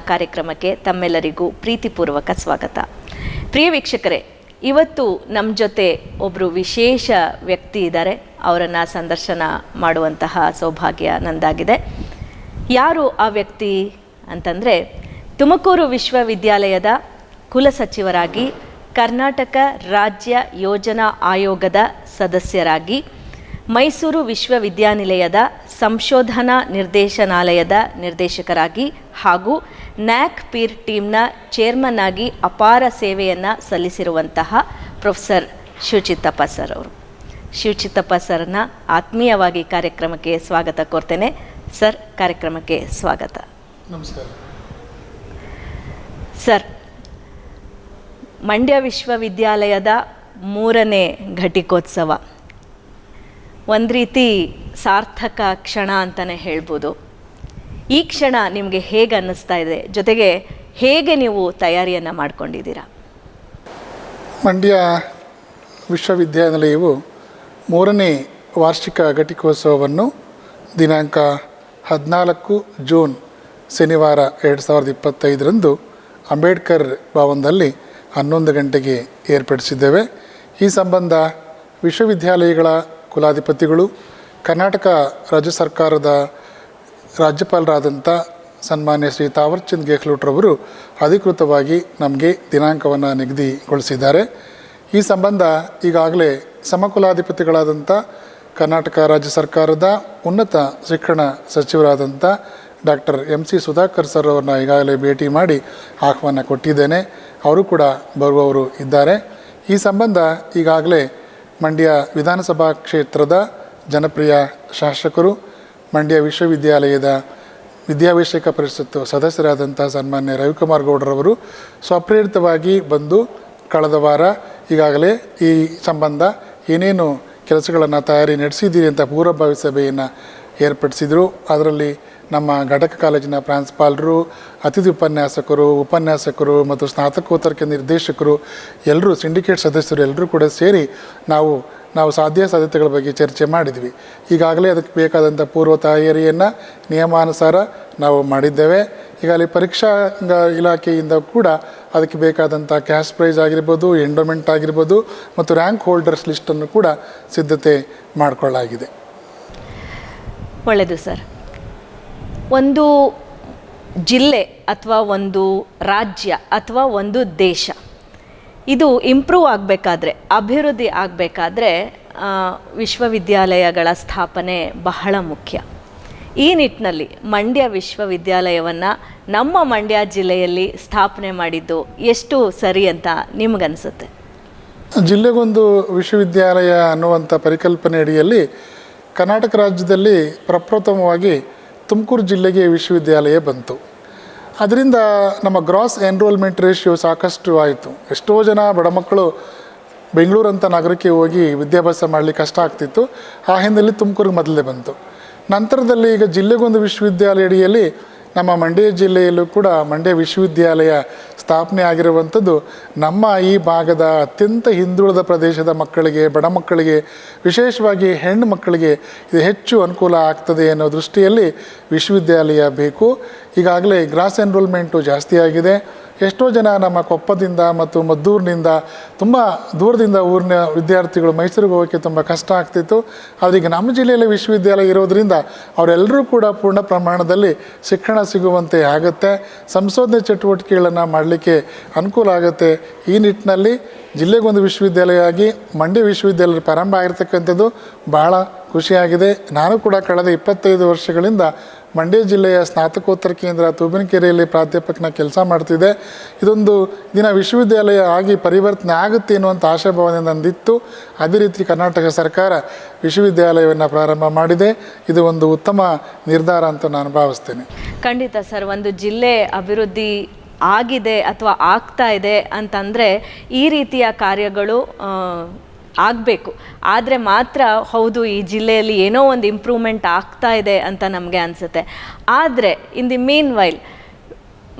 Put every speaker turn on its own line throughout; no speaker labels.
ಕಾರ್ಯಕ್ರಮಕ್ಕೆ ತಮ್ಮೆಲ್ಲರಿಗೂ ಪ್ರೀತಿಪೂರ್ವಕ ಸ್ವಾಗತ. ಪ್ರಿಯ ವೀಕ್ಷಕರೇ, ಇವತ್ತು ನಮ್ಮ ಜೊತೆ ಒಬ್ಬರು ವಿಶೇಷ ವ್ಯಕ್ತಿ ಇದ್ದಾರೆ. ಅವರನ್ನು ಸಂದರ್ಶನ ಮಾಡುವಂತಹ ಸೌಭಾಗ್ಯ ನಂದಾಗಿದೆ. ಯಾರು ಆ ವ್ಯಕ್ತಿ ಅಂತಂದರೆ, ತುಮಕೂರು ವಿಶ್ವವಿದ್ಯಾಲಯದ ಕುಲಸಚಿವರಾಗಿ ಕರ್ನಾಟಕ ರಾಜ್ಯ ಯೋಜನಾ ಆಯೋಗದ ಸದಸ್ಯರಾಗಿ, ಮೈಸೂರು ವಿಶ್ವವಿದ್ಯಾನಿಲಯದ ಸಂಶೋಧನಾ ನಿರ್ದೇಶನಾಲಯದ ನಿರ್ದೇಶಕರಾಗಿ ಹಾಗೂ ನ್ಯಾಕ್ ಪೀರ್ ಟೀಮ್ನ ಚೇರ್ಮನ್ ಆಗಿ ಅಪಾರ ಸೇವೆಯನ್ನು ಸಲ್ಲಿಸಿರುವಂತಹ ಪ್ರೊಫೆಸರ್ ಶಿವಚಿತ್ತಪ್ಪ ಸರ್ ಅವರು. ಶಿವಚಿತ್ತಪ್ಪ ಸರ್ನ ಆತ್ಮೀಯವಾಗಿ ಕಾರ್ಯಕ್ರಮಕ್ಕೆ ಸ್ವಾಗತ ಕೋರ್ತೇನೆ. ಸರ್ ಕಾರ್ಯಕ್ರಮಕ್ಕೆ ಸ್ವಾಗತ.
ನಮಸ್ಕಾರ.
ಸರ್ ಮಂಡ್ಯ ವಿಶ್ವವಿದ್ಯಾಲಯದ ಮೂರನೇ ಘಟಿಕೋತ್ಸವ. ಒಂದು ರೀತಿ ಸಾರ್ಥಕ ಕ್ಷಣ ಅಂತಲೇ ಹೇಳ್ಬೋದು. ಈ ಕ್ಷಣ ನಿಮಗೆ ಹೇಗೆ ಅನ್ನಿಸ್ತಾ ಇದೆ? ಜೊತೆಗೆ ಹೇಗೆ ನೀವು ತಯಾರಿಯನ್ನು ಮಾಡಿಕೊಂಡಿದ್ದೀರಾ?
ಮಂಡ್ಯ ವಿಶ್ವವಿದ್ಯಾನಿಲಯವು ಮೂರನೇ ವಾರ್ಷಿಕ ಘಟಿಕೋತ್ಸವವನ್ನು ದಿನಾಂಕ ಹದಿನಾಲ್ಕು ಜೂನ್ ಶನಿವಾರ ಎರಡು ಸಾವಿರದ ಇಪ್ಪತ್ತೈದರಂದು ಅಂಬೇಡ್ಕರ್ ಭವನದಲ್ಲಿ ಹನ್ನೊಂದು ಗಂಟೆಗೆ ಏರ್ಪಡಿಸಿದ್ದೇವೆ. ಈ ಸಂಬಂಧ ವಿಶ್ವವಿದ್ಯಾಲಯಗಳ ಕುಲಾಧಿಪತಿಗಳು, ಕರ್ನಾಟಕ ರಾಜ್ಯ ಸರ್ಕಾರದ ರಾಜ್ಯಪಾಲರಾದಂಥ ಸನ್ಮಾನ್ಯ ಶ್ರೀ ತಾವರ್ಚಂದ್ ಗೆಹ್ಲೋಟ್ರವರು ಅಧಿಕೃತವಾಗಿ ನಮಗೆ ದಿನಾಂಕವನ್ನು ನಿಗದಿಗೊಳಿಸಿದ್ದಾರೆ. ಈ ಸಂಬಂಧ ಈಗಾಗಲೇ ಸಮಕುಲಾಧಿಪತಿಗಳಾದಂಥ ಕರ್ನಾಟಕ ರಾಜ್ಯ ಸರ್ಕಾರದ ಉನ್ನತ ಶಿಕ್ಷಣ ಸಚಿವರಾದಂಥ doctor M C Sudhakar sir ಅವ್ರನ್ನ ಈಗಾಗಲೇ ಭೇಟಿ ಮಾಡಿ ಆಹ್ವಾನ ಕೊಟ್ಟಿದ್ದೇನೆ. ಅವರು ಕೂಡ ಬರುವವರು ಇದ್ದಾರೆ. ಈ ಸಂಬಂಧ ಈಗಾಗಲೇ ಮಂಡ್ಯ ವಿಧಾನಸಭಾ ಕ್ಷೇತ್ರದ ಜನಪ್ರಿಯ ಶಾಸಕರು, ಮಂಡ್ಯ ವಿಶ್ವವಿದ್ಯಾಲಯದ ವಿದ್ಯಾಭಿಷೇಕ ಪರಿಷತ್ತು ಸದಸ್ಯರಾದಂಥ ಸನ್ಮಾನ್ಯ ರವಿಕುಮಾರ್ ಗೌಡರವರು ಸ್ವಪ್ರೇರಿತವಾಗಿ ಬಂದು ಕಳೆದ ವಾರ ಈಗಾಗಲೇ ಈ ಸಂಬಂಧ ಏನೇನು ಕೆಲಸಗಳನ್ನು ತಯಾರಿ ನಡೆಸಿದ್ದೀರಿ ಅಂತ ಪೂರ್ವಭಾವಿ ಸಭೆಯನ್ನು ಏರ್ಪಡಿಸಿದರು. ಅದರಲ್ಲಿ ನಮ್ಮ ಘಟಕ ಕಾಲೇಜಿನ ಪ್ರಾಂಶುಪಾಲರು, ಅತಿಥಿ ಉಪನ್ಯಾಸಕರು ಉಪನ್ಯಾಸಕರು ಮತ್ತು ಸ್ನಾತಕೋತ್ತರಕ್ಕೆ ನಿರ್ದೇಶಕರು, ಎಲ್ಲರೂ ಸಿಂಡಿಕೇಟ್ ಸದಸ್ಯರು ಎಲ್ಲರೂ ಕೂಡ ಸೇರಿ ನಾವು ನಾವು ಸಾಧ್ಯ ಸಾಧ್ಯತೆಗಳ ಬಗ್ಗೆ ಚರ್ಚೆ ಮಾಡಿದ್ವಿ. ಈಗಾಗಲೇ ಅದಕ್ಕೆ ಬೇಕಾದಂಥ ಪೂರ್ವ ತಯಾರಿಯನ್ನು ನಿಯಮಾನುಸಾರ ನಾವು ಮಾಡಿದ್ದೇವೆ. ಈಗಾಗಲೇ ಪರೀಕ್ಷಾ ಗ- ಇಲಾಖೆಯಿಂದ ಕೂಡ ಅದಕ್ಕೆ ಬೇಕಾದಂಥ ಕ್ಯಾಶ್ ಪ್ರೈಸ್ ಆಗಿರ್ಬೋದು, ಎಂಡೋಮೆಂಟ್ ಆಗಿರ್ಬೋದು ಮತ್ತು ರ್ಯಾಂಕ್ ಹೋಲ್ಡರ್ಸ್ ಲಿಸ್ಟನ್ನು ಕೂಡ ಸಿದ್ಧತೆ ಮಾಡಿಕೊಳ್ಳಲಾಗಿದೆ.
ಒಳ್ಳೆಯದು ಸರ್. ಒಂದು ಜಿಲ್ಲೆ ಅಥವಾ ಒಂದು ರಾಜ್ಯ ಅಥವಾ ಒಂದು ದೇಶ. ಇದು ಇಂಪ್ರೂವ್ ಆಗಬೇಕಾದ್ರೆ, ಅಭಿವೃದ್ಧಿ ಆಗಬೇಕಾದ್ರೆ ವಿಶ್ವವಿದ್ಯಾಲಯಗಳ ಸ್ಥಾಪನೆ ಬಹಳ ಮುಖ್ಯ. ಈ ನಿಟ್ಟಿನಲ್ಲಿ ಮಂಡ್ಯ ವಿಶ್ವವಿದ್ಯಾಲಯವನ್ನು ನಮ್ಮ ಮಂಡ್ಯ ಜಿಲ್ಲೆಯಲ್ಲಿ ಸ್ಥಾಪನೆ ಮಾಡಿದ್ದು ಎಷ್ಟು ಸರಿ ಅಂತ ನಿಮಗನ್ಸುತ್ತೆ?
ಜಿಲ್ಲೆಗೊಂದು ವಿಶ್ವವಿದ್ಯಾಲಯ ಅನ್ನುವಂಥ ಪರಿಕಲ್ಪನೆ ಅಡಿಯಲ್ಲಿ ಕರ್ನಾಟಕ ರಾಜ್ಯದಲ್ಲಿ ಪ್ರಪ್ರಥಮವಾಗಿ ತುಮಕೂರು ಜಿಲ್ಲೆಗೆ ವಿಶ್ವವಿದ್ಯಾಲಯ ಬಂತು. ಅದರಿಂದ ನಮ್ಮ ಗ್ರಾಸ್ ಎನ್ರೋಲ್ಮೆಂಟ್ ರೇಷಿಯೋ ಸಾಕಷ್ಟು ಆಯಿತು. ಎಷ್ಟೋ ಜನ ಬಡ ಮಕ್ಕಳು ಬೆಂಗಳೂರಂಥ ನಗರಕ್ಕೆ ಹೋಗಿ ವಿದ್ಯಾಭ್ಯಾಸ ಮಾಡಲಿಕ್ಕೆ ಕಷ್ಟ ಆಗ್ತಿತ್ತು. ಆ ಹಿನ್ನೆಲೆಯಲ್ಲಿ ತುಮಕೂರಿಗೆ ಮೊದಲೇ ಬಂತು. ನಂತರದಲ್ಲಿ ಈಗ ಜಿಲ್ಲೆಗೊಂದು ವಿಶ್ವವಿದ್ಯಾಲಯ ಅಡಿಯಲ್ಲಿ ನಮ್ಮ ಮಂಡ್ಯ ಜಿಲ್ಲೆಯಲ್ಲೂ ಕೂಡ ಮಂಡ್ಯ ವಿಶ್ವವಿದ್ಯಾಲಯ ಸ್ಥಾಪನೆ ಆಗಿರುವಂಥದ್ದು ನಮ್ಮ ಈ ಭಾಗದ ಅತ್ಯಂತ ಹಿಂದುಳಿದ ಪ್ರದೇಶದ ಮಕ್ಕಳಿಗೆ, ಬಡ ಮಕ್ಕಳಿಗೆ, ವಿಶೇಷವಾಗಿ ಹೆಣ್ಣು ಮಕ್ಕಳಿಗೆ ಇದು ಹೆಚ್ಚು ಅನುಕೂಲ ಆಗ್ತದೆ ಅನ್ನೋ ದೃಷ್ಟಿಯಲ್ಲಿ ವಿಶ್ವವಿದ್ಯಾಲಯ ಬೇಕು. ಈಗಾಗಲೇ ಗ್ರಾಸ್ ಎನ್ರೋಲ್ಮೆಂಟು ಜಾಸ್ತಿ ಆಗಿದೆ. ಎಷ್ಟೋ ಜನ ನಮ್ಮ ಕೊಪ್ಪದಿಂದ ಮತ್ತು ಮದ್ದೂರಿನಿಂದ ತುಂಬ ದೂರದಿಂದ ಊರಿನ ವಿದ್ಯಾರ್ಥಿಗಳು ಮೈಸೂರಿಗೆ ಹೋಗೋಕ್ಕೆ ತುಂಬ ಕಷ್ಟ ಆಗ್ತಿತ್ತು. ಆದರೆ ಈಗ ನಮ್ಮ ಜಿಲ್ಲೆಯಲ್ಲಿ ವಿಶ್ವವಿದ್ಯಾಲಯ ಇರೋದರಿಂದ ಅವರೆಲ್ಲರೂ ಕೂಡ ಪೂರ್ಣ ಪ್ರಮಾಣದಲ್ಲಿ ಶಿಕ್ಷಣ ಸಿಗುವಂತೆ ಆಗುತ್ತೆ. ಸಂಶೋಧನೆ ಚಟುವಟಿಕೆಗಳನ್ನು ಮಾಡಲಿಕ್ಕೆ ಅನುಕೂಲ ಆಗುತ್ತೆ. ಈ ನಿಟ್ಟಿನಲ್ಲಿ ಜಿಲ್ಲೆಗೊಂದು ವಿಶ್ವವಿದ್ಯಾಲಯ ಆಗಿ ಮಂಡ್ಯ ವಿಶ್ವವಿದ್ಯಾಲಯ ಪ್ರಾರಂಭ ಆಗಿರ್ತಕ್ಕಂಥದ್ದು ಬಹಳ ಖುಷಿಯಾಗಿದೆ. ನಾನು ಕೂಡ ಕಳೆದ ಇಪ್ಪತ್ತೈದು ವರ್ಷಗಳಿಂದ ಮಂಡ್ಯ ಜಿಲ್ಲೆಯ ಸ್ನಾತಕೋತ್ತರ ಕೇಂದ್ರ ತೂಬಿನಕೆರೆಯಲ್ಲಿ ಪ್ರಾಧ್ಯಾಪಕನ ಕೆಲಸ ಮಾಡ್ತಿದ್ದೆ ಇದೊಂದು ದಿನ ವಿಶ್ವವಿದ್ಯಾಲಯ ಆಗಿ ಪರಿವರ್ತನೆ ಆಗುತ್ತೆ ಎನ್ನುವಂಥ ಆಶಾಭಾವನೆ ನಂದಿತ್ತು. ಅದೇ ರೀತಿ ಕರ್ನಾಟಕ ಸರ್ಕಾರ ವಿಶ್ವವಿದ್ಯಾಲಯವನ್ನು ಪ್ರಾರಂಭ ಮಾಡಿದೆ. ಇದು ಒಂದು ಉತ್ತಮ ನಿರ್ಧಾರ ಅಂತ ನಾನು ಭಾವಿಸ್ತೇನೆ.
ಖಂಡಿತ ಸರ್, ಒಂದು ಜಿಲ್ಲೆ ಅಭಿವೃದ್ಧಿ ಆಗಿದೆ ಅಥವಾ ಆಗ್ತಾ ಇದೆ ಅಂತಂದರೆ ಈ ರೀತಿಯ ಕಾರ್ಯಗಳು ಆಗಬೇಕು. ಆದರೆ ಮಾತ್ರ ಹೌದು, ಈ ಜಿಲ್ಲೆಯಲ್ಲಿ ಏನೋ ಒಂದು ಇಂಪ್ರೂವ್ಮೆಂಟ್ ಆಗ್ತಾ ಇದೆ ಅಂತ ನಮಗೆ ಅನಿಸುತ್ತೆ. ಆದರೆ in the meanwhile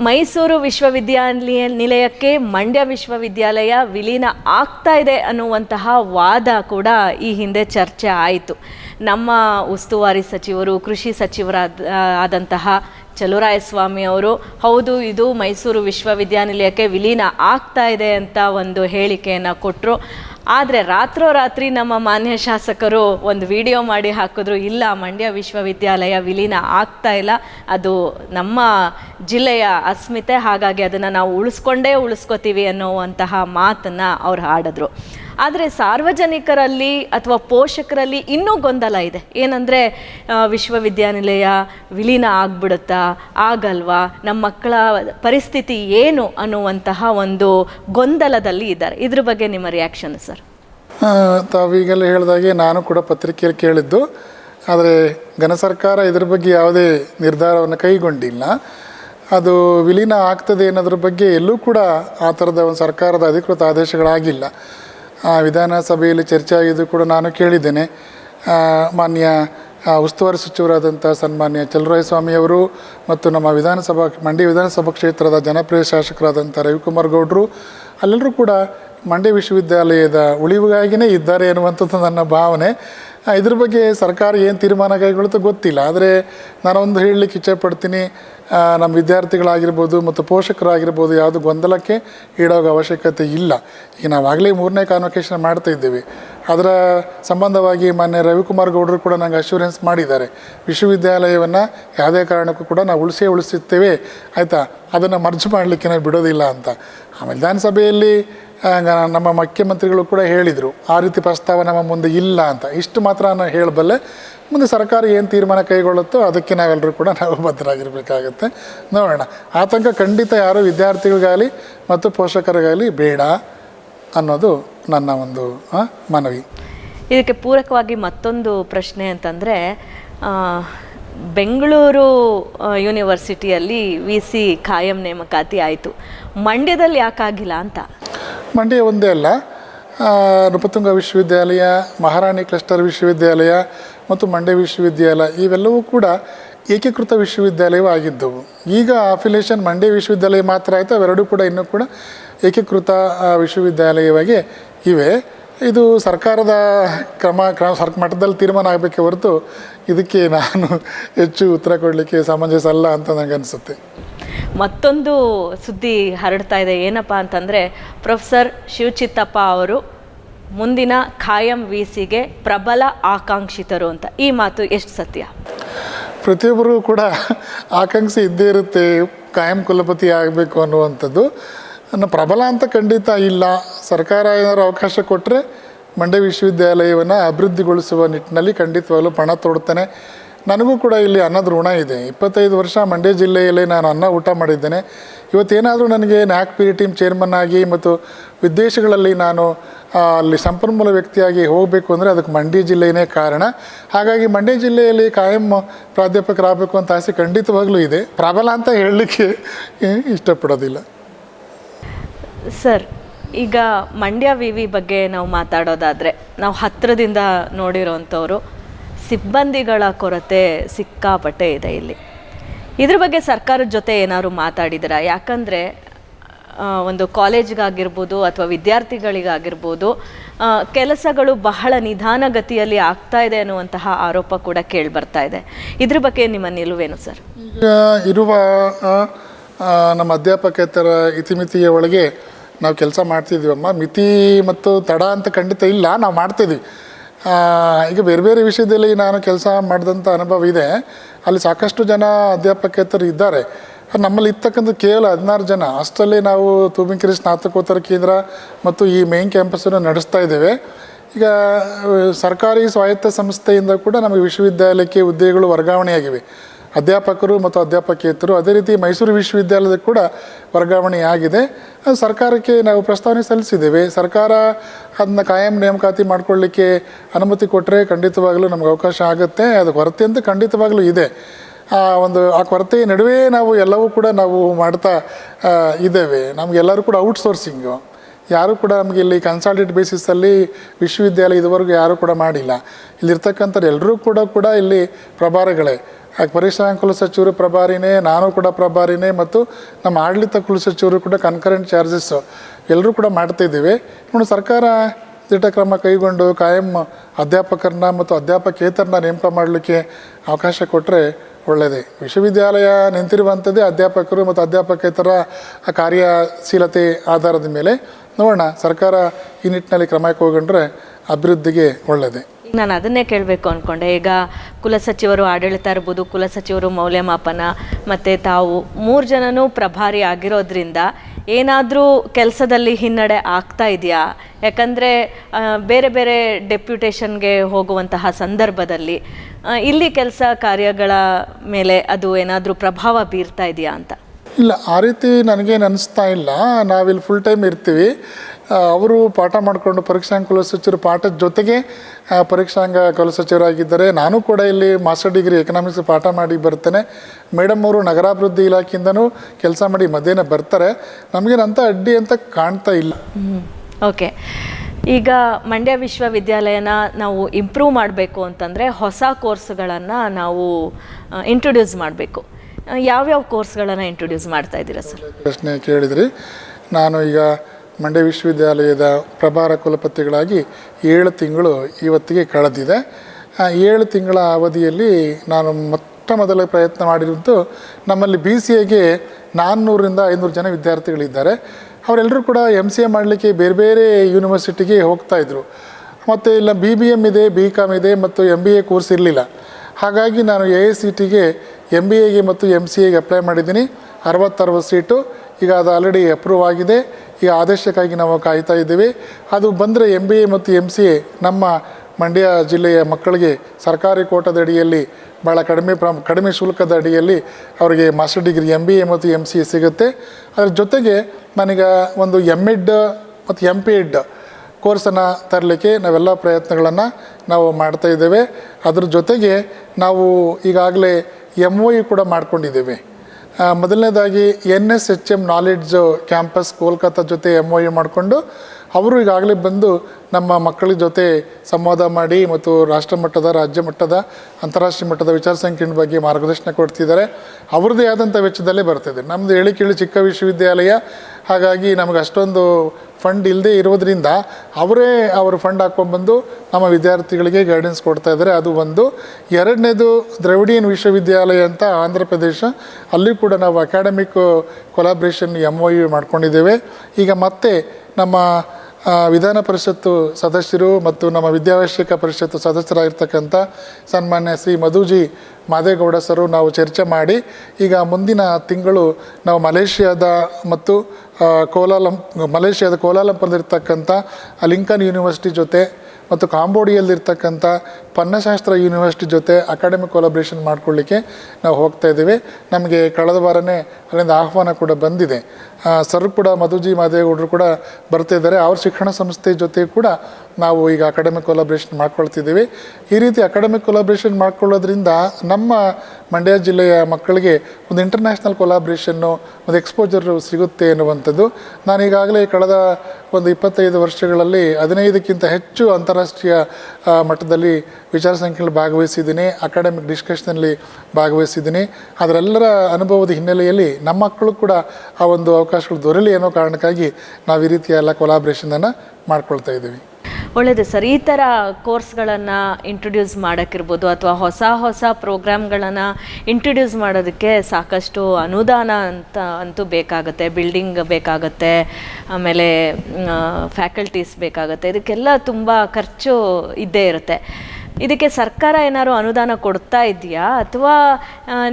Mysuru ವಿಶ್ವವಿದ್ಯಾನಿಲಯ ನಿಲಯಕ್ಕೆ ಮಂಡ್ಯ ವಿಶ್ವವಿದ್ಯಾಲಯ ವಿಲೀನ ಆಗ್ತಾ ಇದೆ ಅನ್ನುವಂತಹ ವಾದ ಕೂಡ ಈ ಹಿಂದೆ ಚರ್ಚೆ ಆಯಿತು. ನಮ್ಮ ಉಸ್ತುವಾರಿ ಸಚಿವರು, ಕೃಷಿ ಸಚಿವರಾದ ಆದಂತಹ ಚಲುರಾಯಸ್ವಾಮಿ ಅವರು, ಹೌದು, ಇದು ಮೈಸೂರು ವಿಶ್ವವಿದ್ಯಾನಿಲಯಕ್ಕೆ ವಿಲೀನ ಆಗ್ತಾ ಇದೆ ಅಂತ ಒಂದು ಹೇಳಿಕೆಯನ್ನು ಕೊಟ್ಟರು ಆದರೆ ರಾತ್ರೋರಾತ್ರಿ ನಮ್ಮ ಮಾನ್ಯ ಶಾಸಕರು ಒಂದು ವಿಡಿಯೋ ಮಾಡಿ ಹಾಕಿದ್ರು, ಇಲ್ಲ, ಮಂಡ್ಯ ವಿಶ್ವವಿದ್ಯಾಲಯ ವಿಲೀನ ಆಗ್ತಾ ಇಲ್ಲ, ಅದು ನಮ್ಮ ಜಿಲ್ಲೆಯ ಅಸ್ಮಿತೆ, ಹಾಗಾಗಿ ಅದನ್ನು ನಾವು ಉಳಿಸ್ಕೊಂಡೇ ಉಳಿಸ್ಕೋತೀವಿ ಅನ್ನುವಂತಹ ಮಾತನ್ನು ಅವ್ರು ಆಡಿದ್ರು ಆದರೆ ಸಾರ್ವಜನಿಕರಲ್ಲಿ ಅಥವಾ ಪೋಷಕರಲ್ಲಿ ಇನ್ನೂ ಗೊಂದಲ ಇದೆ. ಏನಂದರೆ ವಿಶ್ವವಿದ್ಯಾನಿಲಯ ವಿಲೀನ ಆಗ್ಬಿಡುತ್ತಾ? ಆಗಲ್ವಾ? ನಮ್ಮ ಮಕ್ಕಳ ಪರಿಸ್ಥಿತಿ ಏನು ಅನ್ನುವಂತಹ ಒಂದು ಗೊಂದಲದಲ್ಲಿ ಇದ್ದಾರೆ. ಇದ್ರ ಬಗ್ಗೆ ನಿಮ್ಮ ರಿಯಾಕ್ಷನ್ ಸರ್
ತಾವೀಗೆಲ್ಲ ಹೇಳಿದಾಗೆ ನಾನು ಕೂಡ ಪತ್ರಿಕೆಯಲ್ಲಿ ಕೇಳಿದ್ದು. ಆದರೆ, ಘನ ಸರ್ಕಾರ ಇದ್ರ ಬಗ್ಗೆ ಯಾವುದೇ ನಿರ್ಧಾರವನ್ನು ಕೈಗೊಂಡಿಲ್ಲ. ಅದು ವಿಲೀನ ಆಗ್ತದೆ ಅನ್ನೋದ್ರ ಬಗ್ಗೆ ಎಲ್ಲೂ ಕೂಡ ಆ ಥರದ ಒಂದು ಸರ್ಕಾರದ ಅಧಿಕೃತ ಆದೇಶಗಳಾಗಿಲ್ಲ. ವಿಧಾನಸಭೆಯಲ್ಲಿ ಚರ್ಚೆ ಆಗಿದ್ದು ಕೂಡ ನಾನು ಕೇಳಿದ್ದೇನೆ. ಮಾನ್ಯ ಉಸ್ತುವಾರಿ ಸಚಿವರಾದಂಥ ಸನ್ಮಾನ್ಯ ಚಲರಾಯಸ್ವಾಮಿಯವರು ಮತ್ತು ನಮ್ಮ ವಿಧಾನಸಭಾ, ಮಂಡ್ಯ ವಿಧಾನಸಭಾ ಕ್ಷೇತ್ರದ ಜನಪ್ರಿಯ ಶಾಸಕರಾದಂಥ ರವಿಕುಮಾರ್ ಗೌಡರು ಅಲ್ಲೆಲ್ಲರೂ ಕೂಡ ಮಂಡ್ಯ ವಿಶ್ವವಿದ್ಯಾಲಯದ ಉಳಿವಿಗಾಗಿಯೇ ಇದ್ದಾರೆ ಎನ್ನುವಂಥದ್ದು ನನ್ನ ಭಾವನೆ. ಇದ್ರ ಬಗ್ಗೆ ಸರ್ಕಾರ ಏನು ತೀರ್ಮಾನ ಕೈಗೊಳ್ಳುತ್ತೋ ಗೊತ್ತಿಲ್ಲ. ಆದರೆ ನಾನೊಂದು ಹೇಳಲಿಕ್ಕೆ ಇಚ್ಛೆಪಡ್ತೀನಿ. ನಮ್ಮ ವಿದ್ಯಾರ್ಥಿಗಳಾಗಿರ್ಬೋದು ಮತ್ತು ಪೋಷಕರಾಗಿರ್ಬೋದು ಯಾವುದು ಗೊಂದಲಕ್ಕೆ ಈಡೋಗೋ ಅವಶ್ಯಕತೆ ಇಲ್ಲ. ಈಗ ನಾವಾಗಲೇ ಮೂರನೇ ಕಾನ್ವೊಕೇಶನ್ ಮಾಡ್ತಾ ಇದ್ದೀವಿ. ಅದರ ಸಂಬಂಧವಾಗಿ ಮಾನ್ಯ ರವಿಕುಮಾರ್ ಗೌಡರು ಕೂಡ ನಂಗೆ ಅಶ್ಯೂರೆನ್ಸ್ ಮಾಡಿದ್ದಾರೆ. ವಿಶ್ವವಿದ್ಯಾಲಯವನ್ನು ಯಾವುದೇ ಕಾರಣಕ್ಕೂ ಕೂಡ ನಾವು ಉಳಿಸೇ ಉಳಿಸುತ್ತೇವೆ. ಆಯಿತಾ? ಅದನ್ನು ಮರ್ಜು ಮಾಡಲಿಕ್ಕೆ ನಾವು ಬಿಡೋದಿಲ್ಲ ಅಂತ. ಆಮೇಲೆ ವಿಧಾನಸಭೆಯಲ್ಲಿ ನಮ್ಮ ಮುಖ್ಯಮಂತ್ರಿಗಳು ಕೂಡ ಹೇಳಿದರು, ಆ ರೀತಿ ಪ್ರಸ್ತಾವ ನಮ್ಮ ಮುಂದೆ ಇಲ್ಲ ಅಂತ. ಇಷ್ಟು ಮಾತ್ರ ನಾನು ಹೇಳಬಲ್ಲೆ, ಮುಂದೆ ಸರ್ಕಾರ ಏನು ತೀರ್ಮಾನ ಕೈಗೊಳ್ಳುತ್ತೋ ಅದಕ್ಕೆ ನಾವೆಲ್ಲರೂ ಕೂಡ ನಾವು ಬದ್ಧರಾಗಿರಬೇಕಾಗತ್ತೆ ನೋಡೋಣ. ಆತಂಕ ಖಂಡಿತ ಯಾರು ವಿದ್ಯಾರ್ಥಿಗಳಿಗಾಗಲಿ ಮತ್ತು ಪೋಷಕರಿಗಾಗಲಿ ಬೇಡ ಅನ್ನೋದು ನನ್ನ ಒಂದು ಮನವಿ.
ಇದಕ್ಕೆ ಪೂರಕವಾಗಿ ಮತ್ತೊಂದು ಪ್ರಶ್ನೆ ಅಂತಂದರೆ ಬೆಂಗಳೂರು ಯೂನಿವರ್ಸಿಟಿಯಲ್ಲಿ ವಿ ಸಿ ಖಾಯಂ ನೇಮಕಾತಿ ಆಯಿತು. ಮಂಡ್ಯದಲ್ಲಿ ಯಾಕಾಗಿಲ್ಲ ಅಂತ?
ಮಂಡ್ಯ ಒಂದೇ ಅಲ್ಲ. ನೃಪತುಂಗ ವಿಶ್ವವಿದ್ಯಾಲಯ, ಮಹಾರಾಣಿ ಕ್ಲಸ್ಟರ್ ವಿಶ್ವವಿದ್ಯಾಲಯ ಮತ್ತು ಮಂಡ್ಯ ವಿಶ್ವವಿದ್ಯಾಲಯ ಇವೆಲ್ಲವೂ ಕೂಡ ಏಕೀಕೃತ ವಿಶ್ವವಿದ್ಯಾಲಯವೂ ಆಗಿದ್ದವು. ಈಗ ಅಫಿಲಿಯೇಷನ್ ಮಂಡ್ಯ ವಿಶ್ವವಿದ್ಯಾಲಯ ಮಾತ್ರ ಆಯಿತು, ಅವೆರಡೂ ಕೂಡ ಇನ್ನೂ ಕೂಡ ಏಕೀಕೃತ ವಿಶ್ವವಿದ್ಯಾಲಯವಾಗಿ ಇವೆ. ಇದು ಸರ್ಕಾರದ ಕ್ರಮ ಕ್ರಮ ಸರ್ ಮಟ್ಟದಲ್ಲಿ ತೀರ್ಮಾನ ಆಗಬೇಕೆ ಹೊರತು ಇದಕ್ಕೆ ನಾನು ಹೆಚ್ಚು ಉತ್ತರ ಕೊಡಲಿಕ್ಕೆ ಸಮಂಜಸ ಅಲ್ಲ ಅಂತ ನನಗನ್ಸುತ್ತೆ
ಮತ್ತೊಂದು ಸುದ್ದಿ ಹರಡ್ತಾ ಇದೆ. ಏನಪ್ಪ ಅಂತಂದರೆ ಪ್ರೊಫೆಸರ್ ಶಿವಚಿತ್ತಪ್ಪ ಅವರು ಮುಂದಿನ ಖಾಯಂ ವಿ ಸಿಗೆ ಪ್ರಬಲ ಆಕಾಂಕ್ಷಿತರು ಅಂತ. ಈ ಮಾತು ಎಷ್ಟು ಸತ್ಯ?
ಪ್ರತಿಯೊಬ್ಬರೂ ಕೂಡ ಆಕಾಂಕ್ಷೆ ಇದ್ದೇ ಇರುತ್ತೆ ಕಾಯಂ ಕುಲಪತಿ ಆಗಬೇಕು ಅನ್ನುವಂಥದ್ದು. ನನ್ನ ಪ್ರಬಲ ಅಂತ ಖಂಡಿತ ಇಲ್ಲ. ಸರ್ಕಾರ ಏನಾದರೂ ಅವಕಾಶ ಕೊಟ್ಟರೆ ಮಂಡ್ಯ ವಿಶ್ವವಿದ್ಯಾಲಯವನ್ನು ಅಭಿವೃದ್ಧಿಗೊಳಿಸುವ ನಿಟ್ಟಿನಲ್ಲಿ ಖಂಡಿತವಾಗಲೂ ಪಣ ತೊಡ್ತಾನೆ. ನನಗೂ ಕೂಡ ಇಲ್ಲಿ ಅನ್ನದ ಋಣ ಇದೆ. ಇಪ್ಪತ್ತೈದು ವರ್ಷ ಮಂಡ್ಯ ಜಿಲ್ಲೆಯಲ್ಲಿ ನಾನು ಅನ್ನ ಊಟ ಮಾಡಿದ್ದೇನೆ. ಇವತ್ತೇನಾದರೂ ನನಗೆ ನ್ಯಾಕ್ ಪಿ ಟೀಮ್ ಚೇರ್ಮನ್ ಆಗಿ ಮತ್ತು ವಿದೇಶಗಳಲ್ಲಿ ನಾನು ಅಲ್ಲಿ ಸಂಪನ್ಮೂಲ ವ್ಯಕ್ತಿಯಾಗಿ ಹೋಗಬೇಕು ಅಂದರೆ ಅದಕ್ಕೆ ಮಂಡ್ಯ ಜಿಲ್ಲೆಯೇ ಕಾರಣ. ಹಾಗಾಗಿ ಮಂಡ್ಯ ಜಿಲ್ಲೆಯಲ್ಲಿ ಕಾಯಂ ಪ್ರಾಧ್ಯಾಪಕರಾಗಬೇಕು ಅಂತ ಆಸೆ ಖಂಡಿತವಾಗಲೂ ಇದೆ. ಪ್ರಬಲ ಅಂತ ಹೇಳಲಿಕ್ಕೆ ಇಷ್ಟಪಡೋದಿಲ್ಲ.
ಸರ್, ಈಗ ಮಂಡ್ಯ ವಿ ವಿ ಬಗ್ಗೆ ನಾವು ಮಾತಾಡೋದಾದರೆ, ನಾವು ಹತ್ತಿರದಿಂದ ನೋಡಿರೋವಂಥವ್ರು ಸಿಬ್ಬಂದಿಗಳ ಕೊರತೆ ಸಿಕ್ಕಾಪಟ್ಟೆ ಇದೆ ಇಲ್ಲಿ. ಇದ್ರ ಬಗ್ಗೆ ಸರ್ಕಾರದ ಜೊತೆ ಏನಾದ್ರು ಮಾತಾಡಿದಿರಾ ಯಾಕಂದರೆ ಒಂದು ಕಾಲೇಜ್ಗಾಗಿರ್ಬೋದು ಅಥವಾ ವಿದ್ಯಾರ್ಥಿಗಳಿಗಾಗಿರ್ಬೋದು ಕೆಲಸಗಳು ಬಹಳ ನಿಧಾನಗತಿಯಲ್ಲಿ ಆಗ್ತಾ ಇದೆ ಅನ್ನುವಂತಹ ಆರೋಪ ಕೂಡ ಕೇಳಿ ಬರ್ತಾ ಇದೆ. ಇದ್ರ ಬಗ್ಗೆ ನಿಮ್ಮ ನಿಲುವೇನು ಸರ್?
ಈಗ ಇರುವ ನಮ್ಮ ಅಧ್ಯಾಪಕೇತರ ಇತಿಮಿತಿಯ ಒಳಗೆ ನಾವು ಕೆಲಸ ಮಾಡ್ತಿದ್ದೀವಮ್ಮ ಮಿತಿ ಮತ್ತು ತಡ ಅಂತ ಖಂಡಿತ ಇಲ್ಲ, ನಾವು ಮಾಡ್ತಿದ್ವಿ. ಈಗ ಬೇರೆ ಬೇರೆ ವಿಷಯದಲ್ಲಿ ನಾನು ಕೆಲಸ ಮಾಡಿದಂಥ ಅನುಭವ ಇದೆ. ಅಲ್ಲಿ ಸಾಕಷ್ಟು ಜನ ಅಧ್ಯಾಪಕೇತರು ಇದ್ದಾರೆ. ನಮ್ಮಲ್ಲಿ ಇರ್ತಕ್ಕಂಥ ಕೇವಲ ಹದಿನಾರು ಜನ, ಅಷ್ಟರಲ್ಲಿ ನಾವು ತೂಬಿಂಕೆರೆ ಸ್ನಾತಕೋತ್ತರ ಕೇಂದ್ರ ಮತ್ತು ಈ ಮೇನ್ ಕ್ಯಾಂಪಸನ್ನು ನಡೆಸ್ತಾ ಇದ್ದೇವೆ. ಈಗ, ಸರ್ಕಾರಿ ಸ್ವಾಯತ್ತ ಸಂಸ್ಥೆಯಿಂದ ಕೂಡ ನಮಗೆ ವಿಶ್ವವಿದ್ಯಾಲಯಕ್ಕೆ ಹುದ್ದೆಗಳು ವರ್ಗಾವಣೆಯಾಗಿವೆ. ಅಧ್ಯಾಪಕರು ಮತ್ತು ಅಧ್ಯಾಪಕೇತರು ಅದೇ ರೀತಿ ಮೈಸೂರು ವಿಶ್ವವಿದ್ಯಾಲಯದ ಕೂಡ ವರ್ಗಾವಣೆ ಆಗಿದೆ ಅದು ಸರ್ಕಾರಕ್ಕೆ ನಾವು ಪ್ರಸ್ತಾವನೆ ಸಲ್ಲಿಸಿದ್ದೇವೆ. ಸರ್ಕಾರ ಅದನ್ನ ಕಾಯಂ ನೇಮಕಾತಿ ಮಾಡಿಕೊಳ್ಳಿಕ್ಕೆ ಅನುಮತಿ ಕೊಟ್ಟರೆ ಖಂಡಿತವಾಗಲೂ ನಮಗೆ ಅವಕಾಶ ಆಗುತ್ತೆ. ಅದು ಕೊರತೆ ಅಂತ ಖಂಡಿತವಾಗಲೂ ಇದೆ. ಆ ಒಂದು ಆ ಕೊರತೆ ನಡುವೆ ನಾವು ಎಲ್ಲವೂ ಕೂಡ ನಾವು ಮಾಡ್ತಾ ಇದ್ದೇವೆ. ನಮಗೆಲ್ಲರೂ ಕೂಡ ಔಟ್ಸೋರ್ಸಿಂಗು. ಯಾರೂ ಕೂಡ ನಮಗೆ ಇಲ್ಲಿ ಕನ್ಸಲ್ಟೇಟ್ ಬೇಸಿಸಲ್ಲಿ ವಿಶ್ವವಿದ್ಯಾಲಯ ಇದುವರೆಗೂ ಯಾರೂ ಕೂಡ ಮಾಡಿಲ್ಲ. ಇಲ್ಲಿರ್ತಕ್ಕಂಥ ಎಲ್ಲರೂ ಕೂಡ ಕೂಡ ಇಲ್ಲಿ ಪ್ರಭಾರಿಗಳೇ. ಆ ಕುಲ ಸಚಿವರು ಪ್ರಭಾರಿನೇ, ನಾನು ಕೂಡ ಪ್ರಭಾರಿನೇ ಮತ್ತು ನಮ್ಮ ಆಡಳಿತ ಕುಲ ಸಚಿವರು ಕೂಡ ಕನ್ಕರೆಂಟ್ ಚಾರ್ಜಸ್ಸು ಎಲ್ಲರೂ ಕೂಡ ಮಾಡ್ತಾಯಿದ್ದೀವಿ ನೋಡಿ ಸರ್ಕಾರ ದಿಟ್ಟ ಕ್ರಮ ಕೈಗೊಂಡು ಕಾಯಂ ಅಧ್ಯಾಪಕರನ್ನ ಮತ್ತು ಅಧ್ಯಾಪಕೇತರನ್ನ ನೇಮಕ ಮಾಡಲಿಕ್ಕೆ ಅವಕಾಶ ಕೊಟ್ಟರೆ ಒಳ್ಳೆಯದೇ ವಿಶ್ವವಿದ್ಯಾಲಯ ನಿಂತಿರುವಂಥದ್ದೇ ಅಧ್ಯಾಪಕರು ಮತ್ತು ಅಧ್ಯಾಪಕೇತರ ಕಾರ್ಯಶೀಲತೆ ಆಧಾರದ ಮೇಲೆ ನೋಡೋಣ. ಸರ್ಕಾರ ಈ ನಿಟ್ಟಿನಲ್ಲಿ ಕ್ರಮ ಕೈಗೊಂಡ್ರೆ ಅಭಿವೃದ್ಧಿಗೆ ಒಳ್ಳೆಯದೇ
ನಾನು ಅದನ್ನೇ ಕೇಳಬೇಕು ಅಂದ್ಕೊಂಡೆ ಈಗ ಕುಲಸಚಿವರು ಆಡಳಿತ ಇರ್ಬೋದು ಕುಲಸಚಿವರು ಮೌಲ್ಯಮಾಪನ, ಮತ್ತು ತಾವು ಮೂರು ಜನನೂ ಪ್ರಭಾರಿ ಆಗಿರೋದ್ರಿಂದ ಏನಾದರೂ ಕೆಲಸದಲ್ಲಿ ಹಿನ್ನಡೆ ಆಗ್ತಾ ಇದೆಯಾ? ಯಾಕಂದರೆ ಬೇರೆ ಬೇರೆ ಡೆಪ್ಯುಟೇಷನ್ಗೆ ಹೋಗುವಂತಹ ಸಂದರ್ಭದಲ್ಲಿ ಇಲ್ಲಿ ಕೆಲಸ ಕಾರ್ಯಗಳ ಮೇಲೆ ಅದು ಏನಾದರೂ ಪ್ರಭಾವ ಬೀರ್ತಾ ಇದೆಯಾ ಅಂತ?
ಇಲ್ಲ, ಆ ರೀತಿ ನನಗೇನು ಅನಿಸ್ತಾ ಇಲ್ಲ. ನಾವಿಲ್ಲಿ ಫುಲ್ ಟೈಮ್ ಇರ್ತೀವಿ. ಅವರು ಪಾಠ ಮಾಡಿಕೊಂಡು ಪರೀಕ್ಷಾಂಕುಲ ಕುಲಸಚಿವರು ಪಾಠದ ಜೊತೆಗೆ ಆ, ಕುಲ ಸಚಿವರಾಗಿದ್ದರೆ ನಾನು ಕೂಡ ಇಲ್ಲಿ ಮಾಸ್ಟರ್ ಡಿಗ್ರಿ ಎಕನಾಮಿಕ್ಸ್ ಪಾಠ ಮಾಡಿ ಬರ್ತೇನೆ. ಮೇಡಮ್ ಅವರು ನಗರಾಭಿವೃದ್ಧಿ ಇಲಾಖೆಯಿಂದನೂ ಕೆಲಸ ಮಾಡಿ ಮಧ್ಯಾಹ್ನ ಬರ್ತಾರೆ. ನಮಗೇನಂತ ಅಡ್ಡಿ ಅಂತ ಕಾಣ್ತಾ ಇಲ್ಲ.
ಓಕೆ. ಈಗ ಮಂಡ್ಯ ವಿಶ್ವವಿದ್ಯಾಲಯನ ನಾವು ಇಂಪ್ರೂವ್ ಮಾಡಬೇಕು ಅಂತಂದರೆ ಹೊಸ ಕೋರ್ಸ್ಗಳನ್ನು ನಾವು ಇಂಟ್ರೊಡ್ಯೂಸ್ ಮಾಡಬೇಕು. ಯಾವ್ಯಾವ ಕೋರ್ಸ್ಗಳನ್ನು ಇಂಟ್ರೊಡ್ಯೂಸ್ ಮಾಡ್ತಾ ಇದ್ದೀರಾ ಸರ್?
ಪ್ರಶ್ನೆ ಕೇಳಿದ್ರಿ. ನಾನು ಈಗ ಮಂಡ್ಯ ವಿಶ್ವವಿದ್ಯಾಲಯದ ಪ್ರಭಾರ ಕುಲಪತಿಗಳಾಗಿ ಏಳು ತಿಂಗಳು ಇವತ್ತಿಗೆ ಕಳೆದಿದೆ. ಏಳು ತಿಂಗಳ ಅವಧಿಯಲ್ಲಿ ನಾನು ಮೊಟ್ಟ ಮೊದಲ ಪ್ರಯತ್ನ ಮಾಡಿರುವುದು ನಮ್ಮಲ್ಲಿ ಬಿ ಸಿ ಎಗೆ ನಾನ್ನೂರರಿಂದ ಐನೂರು ಜನ ವಿದ್ಯಾರ್ಥಿಗಳಿದ್ದಾರೆ. ಅವರೆಲ್ಲರೂ ಕೂಡ ಎಂ ಸಿ ಎ ಮಾಡಲಿಕ್ಕೆ ಬೇರೆ ಬೇರೆ ಯೂನಿವರ್ಸಿಟಿಗೆ ಹೋಗ್ತಾಯಿದ್ರು ಮತ್ತು ಇಲ್ಲ ಬಿ ಬಿ ಎಂ ಇದೆ, ಬಿ ಕಾಮ್ ಇದೆ ಮತ್ತು ಎಂ ಬಿ ಎ ಕೋರ್ಸ್ ಇರಲಿಲ್ಲ. ಹಾಗಾಗಿ ನಾನು ಎ ಐ ಸಿ ಟಿಗೆ ಎಂ ಬಿ ಎಗೆ ಮತ್ತು ಎಂ ಸಿ ಎಗೆ ಅಪ್ಲೈ ಮಾಡಿದ್ದೀನಿ. ಅರವತ್ತರವತ್ತು ಸೀಟು. ಈಗ ಅದು ಆಲ್ರೆಡಿ ಅಪ್ರೂವ್ ಆಗಿದೆ. ಈಗ ಆದೇಶಕ್ಕಾಗಿ ನಾವು ಕಾಯ್ತಾ ಇದ್ದೀವಿ. ಅದು ಬಂದರೆ ಎಂ ಬಿ ಎ ಮತ್ತು ಎಂ ಸಿ ಎ ನಮ್ಮ ಮಂಡ್ಯ ಜಿಲ್ಲೆಯ ಮಕ್ಕಳಿಗೆ ಸರ್ಕಾರಿ ಕೋಟದ ಅಡಿಯಲ್ಲಿ ಭಾಳ ಕಡಿಮೆ ಪ್ರಾಮ್, ಕಡಿಮೆ ಶುಲ್ಕದ ಅಡಿಯಲ್ಲಿ ಅವರಿಗೆ master degree M B A ಮತ್ತು ಎಂ ಸಿ ಎ ಸಿಗುತ್ತೆ. ಅದರ ಜೊತೆಗೆ ನನಗೆ ಒಂದು ಎಂ ಎಡ್ ಮತ್ತು ಎಂ ಪಿ ಎಡ್ ಕೋರ್ಸನ್ನು ತರಲಿಕ್ಕೆ ನಾವೆಲ್ಲ ಪ್ರಯತ್ನಗಳನ್ನು ನಾವು ಮಾಡ್ತಾ ಇದ್ದೇವೆ. ಅದ್ರ ಜೊತೆಗೆ ನಾವು ಈಗಾಗಲೇ ಎಂ ಒ ಯು ಕೂಡ ಮಾಡ್ಕೊಂಡಿದ್ದೇವೆ. ಮೊದಲನೇದಾಗಿ N S H M knowledge campus Kolkata ಜೊತೆ ಎಂ ಒ ಯು ಮಾಡಿಕೊಂಡು ಅವರು ಈಗಾಗಲೇ ಬಂದು ನಮ್ಮ ಮಕ್ಕಳ ಜೊತೆ ಸಂವಾದ ಮಾಡಿ ಮತ್ತು ರಾಷ್ಟ್ರ ಮಟ್ಟದ, ರಾಜ್ಯ ಮಟ್ಟದ, ಅಂತಾರಾಷ್ಟ್ರೀಯ ಮಟ್ಟದ ವಿಚಾರ ಸಂಕಿರಣ ಬಗ್ಗೆ ಮಾರ್ಗದರ್ಶನ ಕೊಡ್ತಿದ್ದಾರೆ. ಅವ್ರದ್ದೇ ಆದಂಥ ವೆಚ್ಚದಲ್ಲೇ ಬರ್ತಿದೆ. ನಮ್ಮದು ಹೇಳಿ ಕೇಳಿ ಚಿಕ್ಕ ವಿಶ್ವವಿದ್ಯಾಲಯ, ಹಾಗಾಗಿ ನಮಗೆ ಅಷ್ಟೊಂದು ಫಂಡ್ ಇಲ್ಲದೆ ಇರೋದ್ರಿಂದ ಅವರೇ ಅವರು ಫಂಡ್ ಹಾಕ್ಕೊಂಡ್ಬಂದು ನಮ್ಮ ವಿದ್ಯಾರ್ಥಿಗಳಿಗೆ ಗೈಡೆನ್ಸ್ ಕೊಡ್ತಾ ಇದ್ದಾರೆ. ಅದು ಒಂದು. ಎರಡನೇದು, ದ್ರವಿಡಿಯನ್ ವಿಶ್ವವಿದ್ಯಾಲಯ ಅಂತ ಆಂಧ್ರ ಪ್ರದೇಶ ಅಲ್ಲಿ ಕೂಡ ನಾವು academic collaboration M O U ಮಾಡ್ಕೊಂಡಿದ್ದೇವೆ. ಈಗ ಮತ್ತೆ ನಮ್ಮ ವಿಧಾನ ಪರಿಷತ್ತು ಸದಸ್ಯರು ಮತ್ತು ನಮ್ಮ ವಿದ್ಯಾವಶ್ಯಕ ಪರಿಷತ್ತು ಸದಸ್ಯರಾಗಿರ್ತಕ್ಕಂಥ ಸನ್ಮಾನ್ಯ ಶ್ರೀ ಮಧುಜಿ ಮಾದೇಗೌಡ ಸರು ನಾವು ಚರ್ಚೆ ಮಾಡಿ, ಈಗ ಮುಂದಿನ ತಿಂಗಳು ನಾವು ಮಲೇಷ್ಯಾದ ಮತ್ತು ಕೋಲಾಲಂ, ಮಲೇಷ್ಯಾದ ಕೋಲಾಲಂಪುರದಲ್ಲಿರ್ತಕ್ಕಂಥ ಲಿಂಕನ್ ಯೂನಿವರ್ಸಿಟಿ ಜೊತೆ ಮತ್ತು ಕಾಂಬೋಡಿಯಲ್ಲಿರ್ತಕ್ಕಂಥ ಪನ್ನಶಾಸ್ತ್ರ ಯೂನಿವರ್ಸಿಟಿ ಜೊತೆ ಅಕಾಡೆಮಿಕ್ ಕೊಲಾಬ್ರೇಷನ್ ಮಾಡಿಕೊಳ್ಳಿಕ್ಕೆ ನಾವು ಹೋಗ್ತಾ ಇದ್ದೀವಿ. ನಮಗೆ ಕಳೆದ ವಾರನೇ ಅಲ್ಲಿಂದ ಆಹ್ವಾನ ಕೂಡ ಬಂದಿದೆ. ಸರ್ ಕೂಡ, ಮಧುಜಿ ಮಾದೇಗೌಡರು ಕೂಡ ಬರ್ತಾ ಇದ್ದಾರೆ. ಅವ್ರ ಶಿಕ್ಷಣ ಸಂಸ್ಥೆ ಜೊತೆ ಕೂಡ ನಾವು ಈಗ ಅಕಾಡೆಮಿಕ್ ಕೊಲಾಬ್ರೇಷನ್ ಮಾಡ್ಕೊಳ್ತಿದ್ದೀವಿ. ಈ ರೀತಿ ಅಕಾಡೆಮಿಕ್ ಕೊಲಾಬ್ರೇಷನ್ ಮಾಡ್ಕೊಳ್ಳೋದ್ರಿಂದ ನಮ್ಮ ಮಂಡ್ಯ ಜಿಲ್ಲೆಯ ಮಕ್ಕಳಿಗೆ ಒಂದು ಇಂಟರ್ನ್ಯಾಷನಲ್ ಕೊಲಾಬ್ರೇಷನ್ನು ಒಂದು ಎಕ್ಸ್ಪೋಜರು ಸಿಗುತ್ತೆ ಎನ್ನುವಂಥದ್ದು. ನಾನು ಈಗಾಗಲೇ ಕಳೆದ ಒಂದು ಇಪ್ಪತ್ತೈದು ವರ್ಷಗಳಲ್ಲಿ ಹದಿನೈದಕ್ಕಿಂತ ಹೆಚ್ಚು ಅಂತಾರಾಷ್ಟ್ರೀಯ ಮಟ್ಟದಲ್ಲಿ ವಿಚಾರ ಸಂಕಿರಣದಲ್ಲಿ ಭಾಗವಹಿಸಿದ್ದೀನಿ ಅಕಾಡೆಮಿಕ್ ಡಿಸ್ಕಷನಲ್ಲಿ ಭಾಗವಹಿಸಿದ್ದೀನಿ. ಅದರೆಲ್ಲರ ಅನುಭವದ ಹಿನ್ನೆಲೆಯಲ್ಲಿ ನಮ್ಮ ಮಕ್ಕಳು ಕೂಡ ಆ ಒಂದು ಅವಕಾಶಗಳು ದೊರೆಯಲಿ ಅನ್ನೋ ಕಾರಣಕ್ಕಾಗಿ ನಾವು ಈ ರೀತಿಯ ಎಲ್ಲ ಕೊಲಾಬ್ರೇಷನನ್ನು ಮಾಡ್ಕೊಳ್ತಾ ಇದ್ದೀವಿ.
ಒಳ್ಳೆಯದು ಸರ್. ಈ ಥರ ಕೋರ್ಸ್ಗಳನ್ನು ಇಂಟ್ರೊಡ್ಯೂಸ್ ಮಾಡೋಕ್ಕಿರ್ಬೋದು ಅಥವಾ ಹೊಸ ಹೊಸ ಪ್ರೋಗ್ರಾಮ್ಗಳನ್ನು ಇಂಟ್ರೊಡ್ಯೂಸ್ ಮಾಡೋದಕ್ಕೆ ಸಾಕಷ್ಟು ಅನುದಾನ ಅಂತ ಅಂತೂ ಬೇಕಾಗುತ್ತೆ. ಬಿಲ್ಡಿಂಗ್ ಬೇಕಾಗುತ್ತೆ, ಆಮೇಲೆ ಫ್ಯಾಕಲ್ಟೀಸ್ ಬೇಕಾಗುತ್ತೆ. ಇದಕ್ಕೆಲ್ಲ ತುಂಬ ಖರ್ಚು ಇದ್ದೇ ಇರುತ್ತೆ. ಇದಕ್ಕೆ ಸರ್ಕಾರ ಏನಾದ್ರು ಅನುದಾನ ಕೊಡ್ತಾ ಇದೆಯಾ? ಅಥವಾ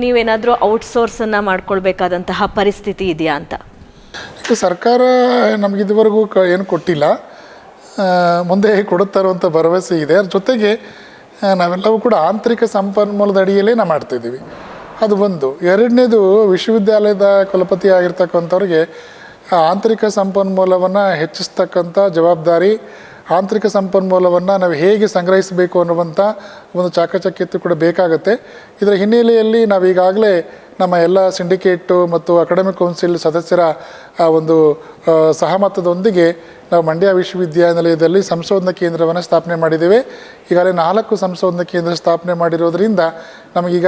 ನೀವೇನಾದರೂ ಔಟ್ಸೋರ್ಸನ್ನು ಮಾಡ್ಕೊಳ್ಬೇಕಾದಂತಹ ಪರಿಸ್ಥಿತಿ ಇದೆಯಾ ಅಂತ?
ಸರ್ಕಾರ ನಮ್ಗೆ ಇದುವರೆಗೂ ಕ, ಏನು ಕೊಟ್ಟಿಲ್ಲ. ಮುಂದೆ ಕೊಡುತ್ತಾ ಇರುವಂಥ ಭರವಸೆ ಇದೆ. ಅದ್ರ ಜೊತೆಗೆ ನಾವೆಲ್ಲವೂ ಕೂಡ ಆಂತರಿಕ ಸಂಪನ್ಮೂಲದ ಅಡಿಯಲ್ಲೇ ನಾವು ಮಾಡ್ತಾಯಿದ್ದೀವಿ ಅದು ಒಂದು. ಎರಡನೇದು, ವಿಶ್ವವಿದ್ಯಾಲಯದ ಕುಲಪತಿ ಆಗಿರ್ತಕ್ಕಂಥವ್ರಿಗೆ ಆಂತರಿಕ ಸಂಪನ್ಮೂಲವನ್ನು ಹೆಚ್ಚಿಸ್ತಕ್ಕಂಥ ಜವಾಬ್ದಾರಿ ಆಂತರಿಕ ಸಂಪನ್ಮೂಲವನ್ನು ನಾವು ಹೇಗೆ ಸಂಗ್ರಹಿಸಬೇಕು ಅನ್ನುವಂಥ ಒಂದು ಚಾಕಚಕ್ಯತೆ ಕೂಡ ಬೇಕಾಗುತ್ತೆ. ಇದರ ಹಿನ್ನೆಲೆಯಲ್ಲಿ ನಾವು ಈಗಾಗಲೇ ನಮ್ಮ ಎಲ್ಲ ಸಿಂಡಿಕೇಟು ಮತ್ತು ಅಕಾಡೆಮಿಕ್ ಕೌನ್ಸಿಲ್ ಸದಸ್ಯರ ಒಂದು ಸಹಮತದೊಂದಿಗೆ ನಾವು ಮಂಡ್ಯ ವಿಶ್ವವಿದ್ಯಾನಿಲಯದಲ್ಲಿ ಸಂಶೋಧನಾ ಕೇಂದ್ರವನ್ನು ಸ್ಥಾಪನೆ ಮಾಡಿದ್ದೇವೆ. ಈಗಾಗಲೇ ನಾಲ್ಕು ಸಂಶೋಧನಾ ಕೇಂದ್ರ ಸ್ಥಾಪನೆ ಮಾಡಿರೋದರಿಂದ ನಮಗೀಗ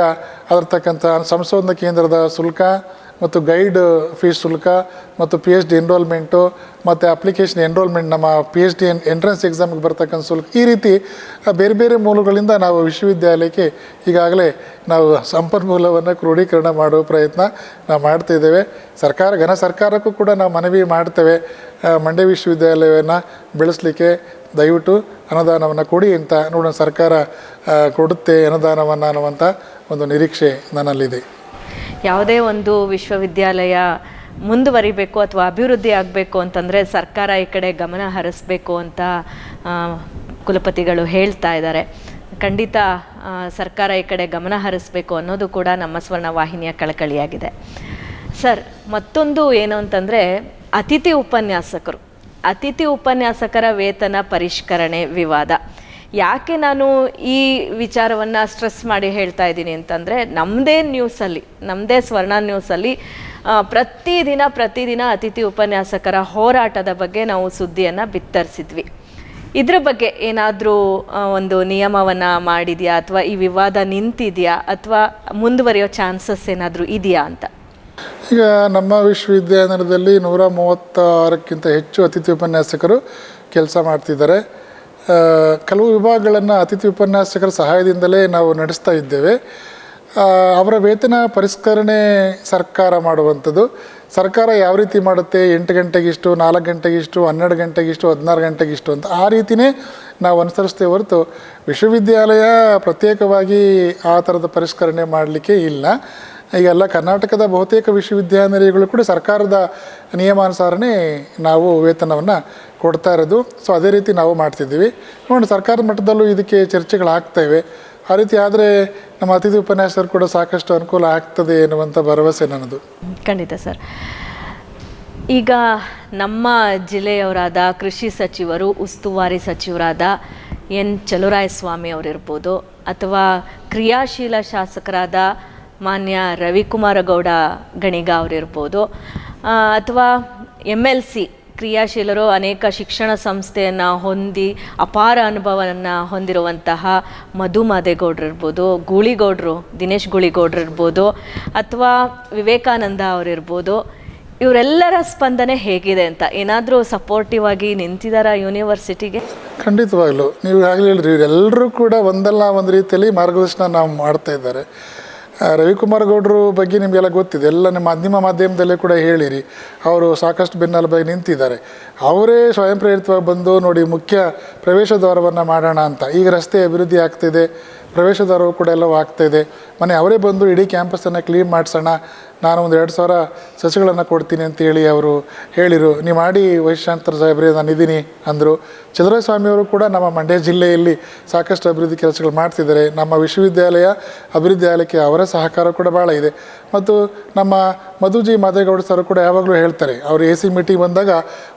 ಅದರ್ತಕ್ಕಂಥ ಸಂಶೋಧನಾ ಕೇಂದ್ರದ ಶುಲ್ಕ ಮತ್ತು ಗೈಡ್ ಫೀಸ್ ಶುಲ್ಕ ಮತ್ತು ಪಿ ಎಚ್ ಡಿ ಎನ್ರೋಲ್ಮೆಂಟು ಮತ್ತು ಅಪ್ಲಿಕೇಶನ್ ಎನ್ರೋಲ್ಮೆಂಟ್ ನಮ್ಮ P H D N entrance ಎಕ್ಸಾಮ್ಗೆ ಬರ್ತಕ್ಕಂಥ ಶುಲ್ಕ. ಈ ರೀತಿ ಬೇರೆ ಬೇರೆ ಮೂಲಗಳಿಂದ ನಾವು ವಿಶ್ವವಿದ್ಯಾಲಯಕ್ಕೆ ಈಗಾಗಲೇ ನಾವು ಸಂಪನ್ಮೂಲವನ್ನು ಕ್ರೋಢೀಕರಣ ಮಾಡುವ ಪ್ರಯತ್ನ ನಾವು ಮಾಡ್ತಾ ಇದ್ದೇವೆ. ಸರ್ಕಾರ, ಘನ ಸರ್ಕಾರಕ್ಕೂ ಕೂಡ ನಾವು ಮನವಿ ಮಾಡ್ತೇವೆ. ಮಂಡ್ಯ ವಿಶ್ವವಿದ್ಯಾಲಯವನ್ನು ಬೆಳೆಸಲಿಕ್ಕೆ ದಯವಿಟ್ಟು ಅನುದಾನವನ್ನು ಕೊಡಿ ಅಂತ ನೋಡೋಣ ಸರ್ಕಾರ ಕೊಡುತ್ತೆ ಅನುದಾನವನ್ನು ಅನ್ನುವಂಥ ಒಂದು ನಿರೀಕ್ಷೆ ನನ್ನಲ್ಲಿದೆ.
ಯಾವುದೇ ಒಂದು ವಿಶ್ವವಿದ್ಯಾಲಯ ಮುಂದುವರಿಬೇಕು ಅಥವಾ ಅಭಿವೃದ್ಧಿ ಆಗಬೇಕು ಅಂತಂದರೆ ಸರ್ಕಾರ ಈ ಕಡೆ ಗಮನ ಹರಿಸ್ಬೇಕು ಅಂತ ಕುಲಪತಿಗಳು ಹೇಳ್ತಾ ಇದ್ದಾರೆ. ಖಂಡಿತ ಸರ್ಕಾರ ಈ ಕಡೆ ಗಮನ ಹರಿಸ್ಬೇಕು ಅನ್ನೋದು ಕೂಡ ನಮ್ಮ ಸ್ವರ್ಣ ವಾಹಿನಿಯ ಕಳಕಳಿಯಾಗಿದೆ. ಸರ್, ಮತ್ತೊಂದು ಏನು ಅಂತಂದರೆ ಅತಿಥಿ ಉಪನ್ಯಾಸಕರು. ಅತಿಥಿ ಉಪನ್ಯಾಸಕರ ವೇತನ ಪರಿಷ್ಕರಣೆ ವಿವಾದ. ಯಾಕೆ ನಾನು ಈ ವಿಚಾರವನ್ನು ಸ್ಟ್ರೆಸ್ ಮಾಡಿ ಹೇಳ್ತಾ ಇದ್ದೀನಿ ಅಂತಂದರೆ ನಮ್ಮದೇ ನ್ಯೂಸಲ್ಲಿ ನಮ್ಮದೇ ಸ್ವರ್ಣ ನ್ಯೂಸಲ್ಲಿ ಪ್ರತಿದಿನ ಪ್ರತಿದಿನ ಅತಿಥಿ ಉಪನ್ಯಾಸಕರ ಹೋರಾಟದ ಬಗ್ಗೆ ನಾವು ಸುದ್ದಿಯನ್ನು ಬಿತ್ತರಿಸಿದ್ವಿ. ಇದ್ರ ಬಗ್ಗೆ ಏನಾದರೂ ಒಂದು ನಿಯಮವನ್ನು ಮಾಡಿದೆಯಾ, ಅಥವಾ ಈ ವಿವಾದ ನಿಂತಿದೆಯಾ, ಅಥವಾ ಮುಂದುವರಿಯೋ ಚಾನ್ಸಸ್ ಏನಾದರೂ ಇದೆಯಾ ಅಂತ?
ಈಗ ನಮ್ಮ ವಿಶ್ವವಿದ್ಯಾನಿಲಯದಲ್ಲಿ ನೂರ ಮೂವತ್ತಾರಕ್ಕಿಂತ ಹೆಚ್ಚು ಅತಿಥಿ ಉಪನ್ಯಾಸಕರು ಕೆಲಸ ಮಾಡ್ತಿದ್ದಾರೆ. ಕೆಲವು ವಿಭಾಗಗಳನ್ನು ಅತಿಥಿ ಉಪನ್ಯಾಸಕರ ಸಹಾಯದಿಂದಲೇ ನಾವು ನಡೆಸ್ತಾ ಇದ್ದೇವೆ. ಅವರ ವೇತನ ಪರಿಷ್ಕರಣೆ ಸರ್ಕಾರ ಮಾಡುವಂಥದ್ದು. ಸರ್ಕಾರ ಯಾವ ರೀತಿ ಮಾಡುತ್ತೆ? ಎಂಟು ಗಂಟೆಗಿಷ್ಟು, ನಾಲ್ಕು ಗಂಟೆಗಿಷ್ಟು, ಹನ್ನೆರಡು ಗಂಟೆಗಿಷ್ಟು, ಹದಿನಾರು ಗಂಟೆಗಿಷ್ಟು ಅಂತ ಆ ರೀತಿಯೇ ನಾವು ಅನುಸರಿಸ್ತೇವೆ ಹೊರತು ವಿಶ್ವವಿದ್ಯಾಲಯ ಪ್ರತ್ಯೇಕವಾಗಿ ಆ ಥರದ ಪರಿಷ್ಕರಣೆ ಮಾಡಲಿಕ್ಕೆ ಇಲ್ಲ. ಈಗೆಲ್ಲ ಕರ್ನಾಟಕದ ಬಹುತೇಕ ವಿಶ್ವವಿದ್ಯಾನಿಲಯಗಳು ಕೂಡ ಸರ್ಕಾರದ ನಿಯಮಾನುಸಾರನೇ ನಾವು ವೇತನವನ್ನು ಕೊಡ್ತಾ ಇರೋದು. ಸೊ ಅದೇ ರೀತಿ ನಾವು ಮಾಡ್ತಿದ್ದೀವಿ. ನೋಡಿ ಸರ್ಕಾರದ ಮಟ್ಟದಲ್ಲೂ ಇದಕ್ಕೆ ಚರ್ಚೆಗಳಾಗ್ತವೆ. ಆ ರೀತಿ ಆದರೆ ನಮ್ಮ ಅತಿಥಿ ಉಪನ್ಯಾಸರು ಕೂಡ ಸಾಕಷ್ಟು ಅನುಕೂಲ ಆಗ್ತದೆ ಎನ್ನುವಂಥ ಭರವಸೆ ನನ್ನದು.
ಖಂಡಿತ ಸರ್. ಈಗ ನಮ್ಮ ಜಿಲ್ಲೆಯವರಾದ ಕೃಷಿ ಸಚಿವರು, ಉಸ್ತುವಾರಿ ಸಚಿವರಾದ ಎನ್ ಚಲುರಾಯಸ್ವಾಮಿ ಅವರಿರ್ಬೋದು, ಅಥವಾ ಕ್ರಿಯಾಶೀಲ ಶಾಸಕರಾದ ಮಾನ್ಯ ರವಿಕುಮಾರ ಗೌಡ ಗಣಿಗ ಅವರಿರ್ಬೋದು. ಅಥವಾ ಎಂ ಎಲ್ ಸಿ ಕ್ರಿಯಾಶೀಲರು ಅನೇಕ ಶಿಕ್ಷಣ ಸಂಸ್ಥೆಯನ್ನು ಹೊಂದಿ ಅಪಾರ ಅನುಭವವನ್ನು ಹೊಂದಿರುವಂತಹ ಮಧು ಮಾದೇಗೌಡ್ರು ಇರ್ಬೋದು, ಗೂಳಿಗೌಡರು, ದಿನೇಶ್ ಗೂಳಿಗೌಡ್ರು ಇರ್ಬೋದು, ಅಥವಾ ವಿವೇಕಾನಂದ ಅವರಿರ್ಬೋದು. ಇವರೆಲ್ಲರ ಸ್ಪಂದನೆ ಹೇಗಿದೆ ಅಂತ ಏನಾದರೂ ಸಪೋರ್ಟಿವ್ ಆಗಿ ನಿಂತಿದ್ದಾರ ಯೂನಿವರ್ಸಿಟಿಗೆ
ಖಂಡಿತವಾಗ್ಲೂ. ನೀವು ಆಗಲೇ ಹೇಳಿದ್ರಿ ಇವರೆಲ್ಲರೂ ಕೂಡ ಒಂದಲ್ಲ ಒಂದು ರೀತಿಯಲ್ಲಿ ಮಾರ್ಗದರ್ಶನ ನಾವು ಮಾಡ್ತಾ ಇದ್ದಾರೆ. ರವಿಕುಮಾರ್ ಗೌಡ್ರ ಬಗ್ಗೆ ನಿಮಗೆಲ್ಲ ಗೊತ್ತಿದೆ. ಎಲ್ಲ ನಿಮ್ಮ ಮಾಧ್ಯಮ ಮಾಧ್ಯಮದಲ್ಲೇ ಕೂಡ ಹೇಳಿರಿ. ಅವರು ಸಾಕಷ್ಟು ಬೆನ್ನೆಲುಬಾಗಿ ನಿಂತಿದ್ದಾರೆ. ಅವರೇ ಸ್ವಯಂ ಪ್ರೇರಿತವಾಗಿ ಬಂದು ನೋಡಿ ಮುಖ್ಯ ಪ್ರವೇಶ ದ್ವಾರವನ್ನು ಮಾಡೋಣ ಅಂತ. ಈಗ ರಸ್ತೆ ಅಭಿವೃದ್ಧಿ ಆಗ್ತಿದೆ. ಪ್ರವೇಶ ದ್ವಾರವು ಕೂಡ ಎಲ್ಲವೂ ಆಗ್ತಾಯಿದೆ ಮನೆ ಅವರೇ ಬಂದು ಇಡೀ ಕ್ಯಾಂಪಸನ್ನು ಕ್ಲೀನ್ ಮಾಡಿಸೋಣ. ನಾನು ಒಂದು ಎರಡು ಸಾವಿರ ಸಸಿಗಳನ್ನು ಕೊಡ್ತೀನಿ ಅಂತೇಳಿ ಅವರು ಹೇಳಿರು. ನೀವು ಮಾಡಿ ವೈಶಾಂತರ ಸಾಹೇಬ್ರೆ, ನಾನು ಇದ್ದೀನಿ ಅಂದರು. ಚಂದ್ರಸ್ವಾಮಿಯವರು ಕೂಡ ನಮ್ಮ ಮಂಡ್ಯ ಜಿಲ್ಲೆಯಲ್ಲಿ ಸಾಕಷ್ಟು ಅಭಿವೃದ್ಧಿ ಕೆಲಸಗಳು ಮಾಡ್ತಿದ್ದಾರೆ. ನಮ್ಮ ವಿಶ್ವವಿದ್ಯಾಲಯ ಅಭಿವೃದ್ಧಿ ಆಲಯಕ್ಕೆ ಅವರ ಸಹಕಾರ ಕೂಡ ಭಾಳ ಇದೆ. ಮತ್ತು ನಮ್ಮ ಮಧುಜಿ ಮಾದೇಗೌಡ ಸರ್ ಕೂಡ ಯಾವಾಗಲೂ ಹೇಳ್ತಾರೆ, ಅವರು ಎ ಸಿ ಮೀಟಿಂಗ್ ಬಂದಾಗ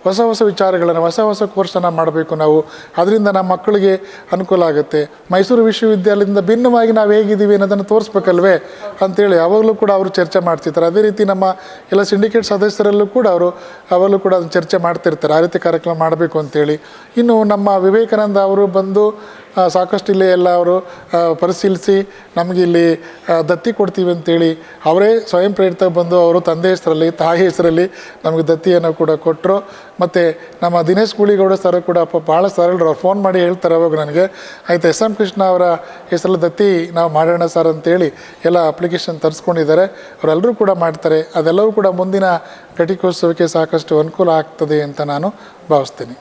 ಹೊಸ ಹೊಸ ವಿಚಾರಗಳನ್ನು, ಹೊಸ ಹೊಸ ಕೋರ್ಸನ್ನು ಮಾಡಬೇಕು ನಾವು. ಅದರಿಂದ ನಮ್ಮ ಮಕ್ಕಳಿಗೆ ಅನುಕೂಲ ಆಗುತ್ತೆ. ಮೈಸೂರು ವಿಶ್ವವಿದ್ಯಾಲಯದಿಂದ ಭಿನ್ನವಾಗಿ ನಾವು ಹೇಗಿದ್ದೀವಿ ಅನ್ನೋದನ್ನು ತೋರಿಸ್ಬೇಕಲ್ವೇ ಅಂತೇಳಿ ಯಾವಾಗಲೂ ಕೂಡ ಅವರು ಚರ್ಚೆ ಮಾಡ್ತಿರ್ತಾರೆ. ಅದೇ ರೀತಿ ನಮ್ಮ ಎಲ್ಲ ಸಿಂಡಿಕೇಟ್ ಸದಸ್ಯರಲ್ಲೂ ಕೂಡ ಅವರು ಅವಾಗಲೂ ಕೂಡ ಅದನ್ನು ಚರ್ಚೆ ಮಾಡ್ತಿರ್ತಾರೆ. ಆ ರೀತಿ ಕಾರ್ಯಕ್ರಮ ಮಾಡಬೇಕು ಅಂತೇಳಿ. ಇನ್ನು ನಮ್ಮ ವಿವೇಕಾನಂದ ಅವರು ಬಂದು ಸಾಕಷ್ಟು ಇಲ್ಲಿ ಎಲ್ಲ ಅವರು ಪರಿಶೀಲಿಸಿ ನಮಗೆ ಇಲ್ಲಿ ದತ್ತಿ ಕೊಡ್ತೀವಿ ಅಂತೇಳಿ ಅವರೇ ಸ್ವಯಂ ಪ್ರೇರಿತ ಬಂದು ಅವರು ತಂದೆ ಹೆಸರಲ್ಲಿ, ತಾಯಿ ಹೆಸರಲ್ಲಿ ನಮಗೆ ದತ್ತಿಯನ್ನು ಕೂಡ ಕೊಟ್ಟರು ಮತ್ತು ನಮ್ಮ ದಿನೇಶ್ ಗುಳಿಗೌಡ ಸರ್ ಕೂಡ ಅಪ್ಪ ಭಾಳ ಸರಳರು ಫೋನ್ ಮಾಡಿ ಹೇಳ್ತಾರೆ ಅವಾಗ ನನಗೆ. ಆಯಿತು, ಎಸ್. ಎಂ. ಕೃಷ್ಣ ಅವರ ಹೆಸರಲ್ಲಿ ದತ್ತಿ ನಾವು ಮಾಡೋಣ ಸರ್ ಅಂತೇಳಿ ಎಲ್ಲ ಅಪ್ಲಿಕೇಶನ್ ತರಿಸ್ಕೊಂಡಿದ್ದಾರೆ. ಅವರೆಲ್ಲರೂ ಕೂಡ ಮಾಡ್ತಾರೆ. ಅದೆಲ್ಲವೂ ಕೂಡ ಮುಂದಿನ ಘಟಿಕೋತ್ಸವಕ್ಕೆ ಸಾಕಷ್ಟು ಅನುಕೂಲ ಆಗ್ತದೆ ಅಂತ ನಾನು ಭಾವಿಸ್ತೀನಿ.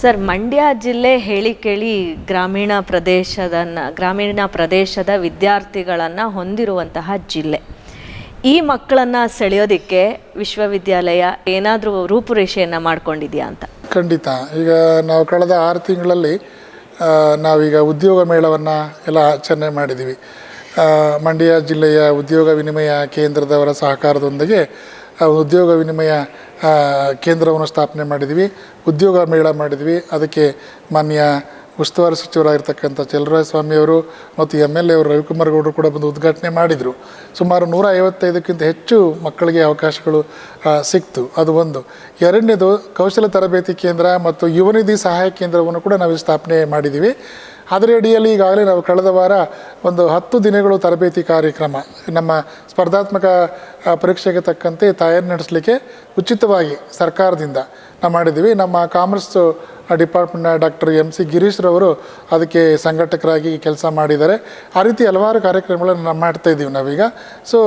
ಸರ್, ಮಂಡ್ಯ ಜಿಲ್ಲೆ ಹೇಳಿ ಕೇಳಿ ಗ್ರಾಮೀಣ ಪ್ರದೇಶದ ಗ್ರಾಮೀಣ ಪ್ರದೇಶದ ವಿದ್ಯಾರ್ಥಿಗಳನ್ನು ಹೊಂದಿರುವಂತಹ ಜಿಲ್ಲೆ. ಈ ಮಕ್ಕಳನ್ನು ಸೆಳೆಯೋದಕ್ಕೆ ವಿಶ್ವವಿದ್ಯಾಲಯ ಏನಾದರೂ ರೂಪುರೇಷೆಯನ್ನು ಮಾಡ್ಕೊಂಡಿದೆಯಾ ಅಂತ?
ಖಂಡಿತ. ಈಗ ನಾವು ಕಳೆದ ಆರು ತಿಂಗಳಲ್ಲಿ ನಾವೀಗ ಉದ್ಯೋಗ ಮೇಳವನ್ನು ಎಲ್ಲ ಆಚರಣೆ ಮಾಡಿದ್ದೀವಿ ಮಂಡ್ಯ ಜಿಲ್ಲೆಯ ಉದ್ಯೋಗ ವಿನಿಮಯ ಕೇಂದ್ರದವರ ಸಹಕಾರದೊಂದಿಗೆ ಉದ್ಯೋಗ ವಿನಿಮಯ ಕೇಂದ್ರವನ್ನು ಸ್ಥಾಪನೆ ಮಾಡಿದ್ವಿ. ಉದ್ಯೋಗ ಮೇಳ ಮಾಡಿದ್ವಿ. ಅದಕ್ಕೆ ಮಾನ್ಯ ಉಸ್ತುವಾರಿ ಸಚಿವರಾಗಿರ್ತಕ್ಕಂಥ ಸ್ವಾಮಿಯವರು ಮತ್ತು ಎಂ ಎಲ್ ಎ ಅವರು ರವಿಕುಮಾರ್ ಗೌಡರು ಕೂಡ ಬಂದು ಉದ್ಘಾಟನೆ ಮಾಡಿದರು. ಸುಮಾರು ನೂರ ಐವತ್ತೈದಕ್ಕಿಂತ ಹೆಚ್ಚು ಮಕ್ಕಳಿಗೆ ಅವಕಾಶಗಳು ಸಿಕ್ತು. ಅದು ಒಂದು. ಎರಡನೇದು ಕೌಶಲ ತರಬೇತಿ ಕೇಂದ್ರ ಮತ್ತು ಯುವನಿಧಿ ಸಹಾಯ ಕೇಂದ್ರವನ್ನು ಕೂಡ ನಾವು ಸ್ಥಾಪನೆ ಮಾಡಿದ್ದೀವಿ. ಅದರ ಅಡಿಯಲ್ಲಿ ಈಗಾಗಲೇ ನಾವು ಕಳೆದ ವಾರ ಒಂದು ಹತ್ತು ದಿನಗಳು ತರಬೇತಿ ಕಾರ್ಯಕ್ರಮ. ನಮ್ಮ ಸ್ಪರ್ಧಾತ್ಮಕ ಪರೀಕ್ಷೆಗೆ ತಕ್ಕಂತೆ ತಯಾರಿ ನಡೆಸಲಿಕ್ಕೆ ಉಚಿತವಾಗಿ ಸರ್ಕಾರದಿಂದ ನಾವು ಮಾಡಿದ್ದೀವಿ. ನಮ್ಮ ಕಾಮರ್ಸ್ ಡಿಪಾರ್ಟ್ಮೆಂಟ್ನ ಡಾಕ್ಟರ್ ಎಂ ಸಿ ಗಿರೀಶ್ರವರು ಅದಕ್ಕೆ ಸಂಘಟಕರಾಗಿ ಕೆಲಸ ಮಾಡಿದ್ದಾರೆ. ಆ ರೀತಿ ಹಲವಾರು ಕಾರ್ಯಕ್ರಮಗಳನ್ನು ನಾವು ಮಾಡ್ತಾ ಇದ್ದೀವಿ ನಾವೀಗ. ಸೊ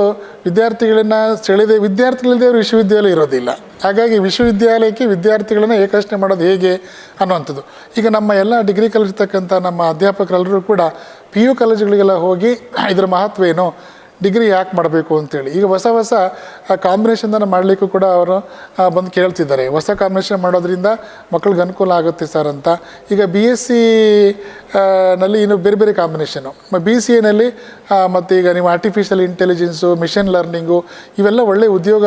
ವಿದ್ಯಾರ್ಥಿಗಳನ್ನ ಸೆಳೆದೇ ವಿದ್ಯಾರ್ಥಿಗಳಿದ್ದೇ ಅವರು ವಿಶ್ವವಿದ್ಯಾಲಯ ಇರೋದಿಲ್ಲ. ಹಾಗಾಗಿ ವಿಶ್ವವಿದ್ಯಾಲಯಕ್ಕೆ ವಿದ್ಯಾರ್ಥಿಗಳನ್ನ ಏಕಶ್ನೆ ಮಾಡೋದು ಹೇಗೆ ಅನ್ನುವಂಥದ್ದು. ಈಗ ನಮ್ಮ ಎಲ್ಲ ಡಿಗ್ರಿ ಕಲಿರ್ತಕ್ಕಂಥ ನಮ್ಮ ಅಧ್ಯಾಪಕರೆಲ್ಲರೂ ಕೂಡ ಪಿ ಯು ಕಾಲೇಜುಗಳಿಗೆಲ್ಲ ಹೋಗಿ, ಇದರ ಮಹತ್ವ ಏನು? ಡಿಗ್ರಿ ಯಾಕೆ ಮಾಡಬೇಕು ಅಂತೇಳಿ. ಈಗ ಹೊಸ ಹೊಸ ಕಾಂಬಿನೇಷನ್ದನ್ನು ಮಾಡಲಿಕ್ಕೂ ಕೂಡ ಅವರು ಬಂದು ಕೇಳ್ತಿದ್ದಾರೆ. ಹೊಸ ಕಾಂಬಿನೇಷನ್ ಮಾಡೋದ್ರಿಂದ ಮಕ್ಕಳಿಗೆ ಅನುಕೂಲ ಆಗುತ್ತೆ ಸರ್ ಅಂತ. ಈಗ ಬಿ ಎಸ್ ಸಿ ನಲ್ಲಿ ಇನ್ನು ಬೇರೆ ಬೇರೆ ಕಾಂಬಿನೇಷನು ಬಿ ಸಿ ಎನಲ್ಲಿ ಮತ್ತು ಈಗ ನೀವು ಆರ್ಟಿಫಿಷಿಯಲ್ ಇಂಟೆಲಿಜೆನ್ಸು ಮಿಷನ್ ಲರ್ನಿಂಗು ಇವೆಲ್ಲ ಒಳ್ಳೆಯ ಉದ್ಯೋಗ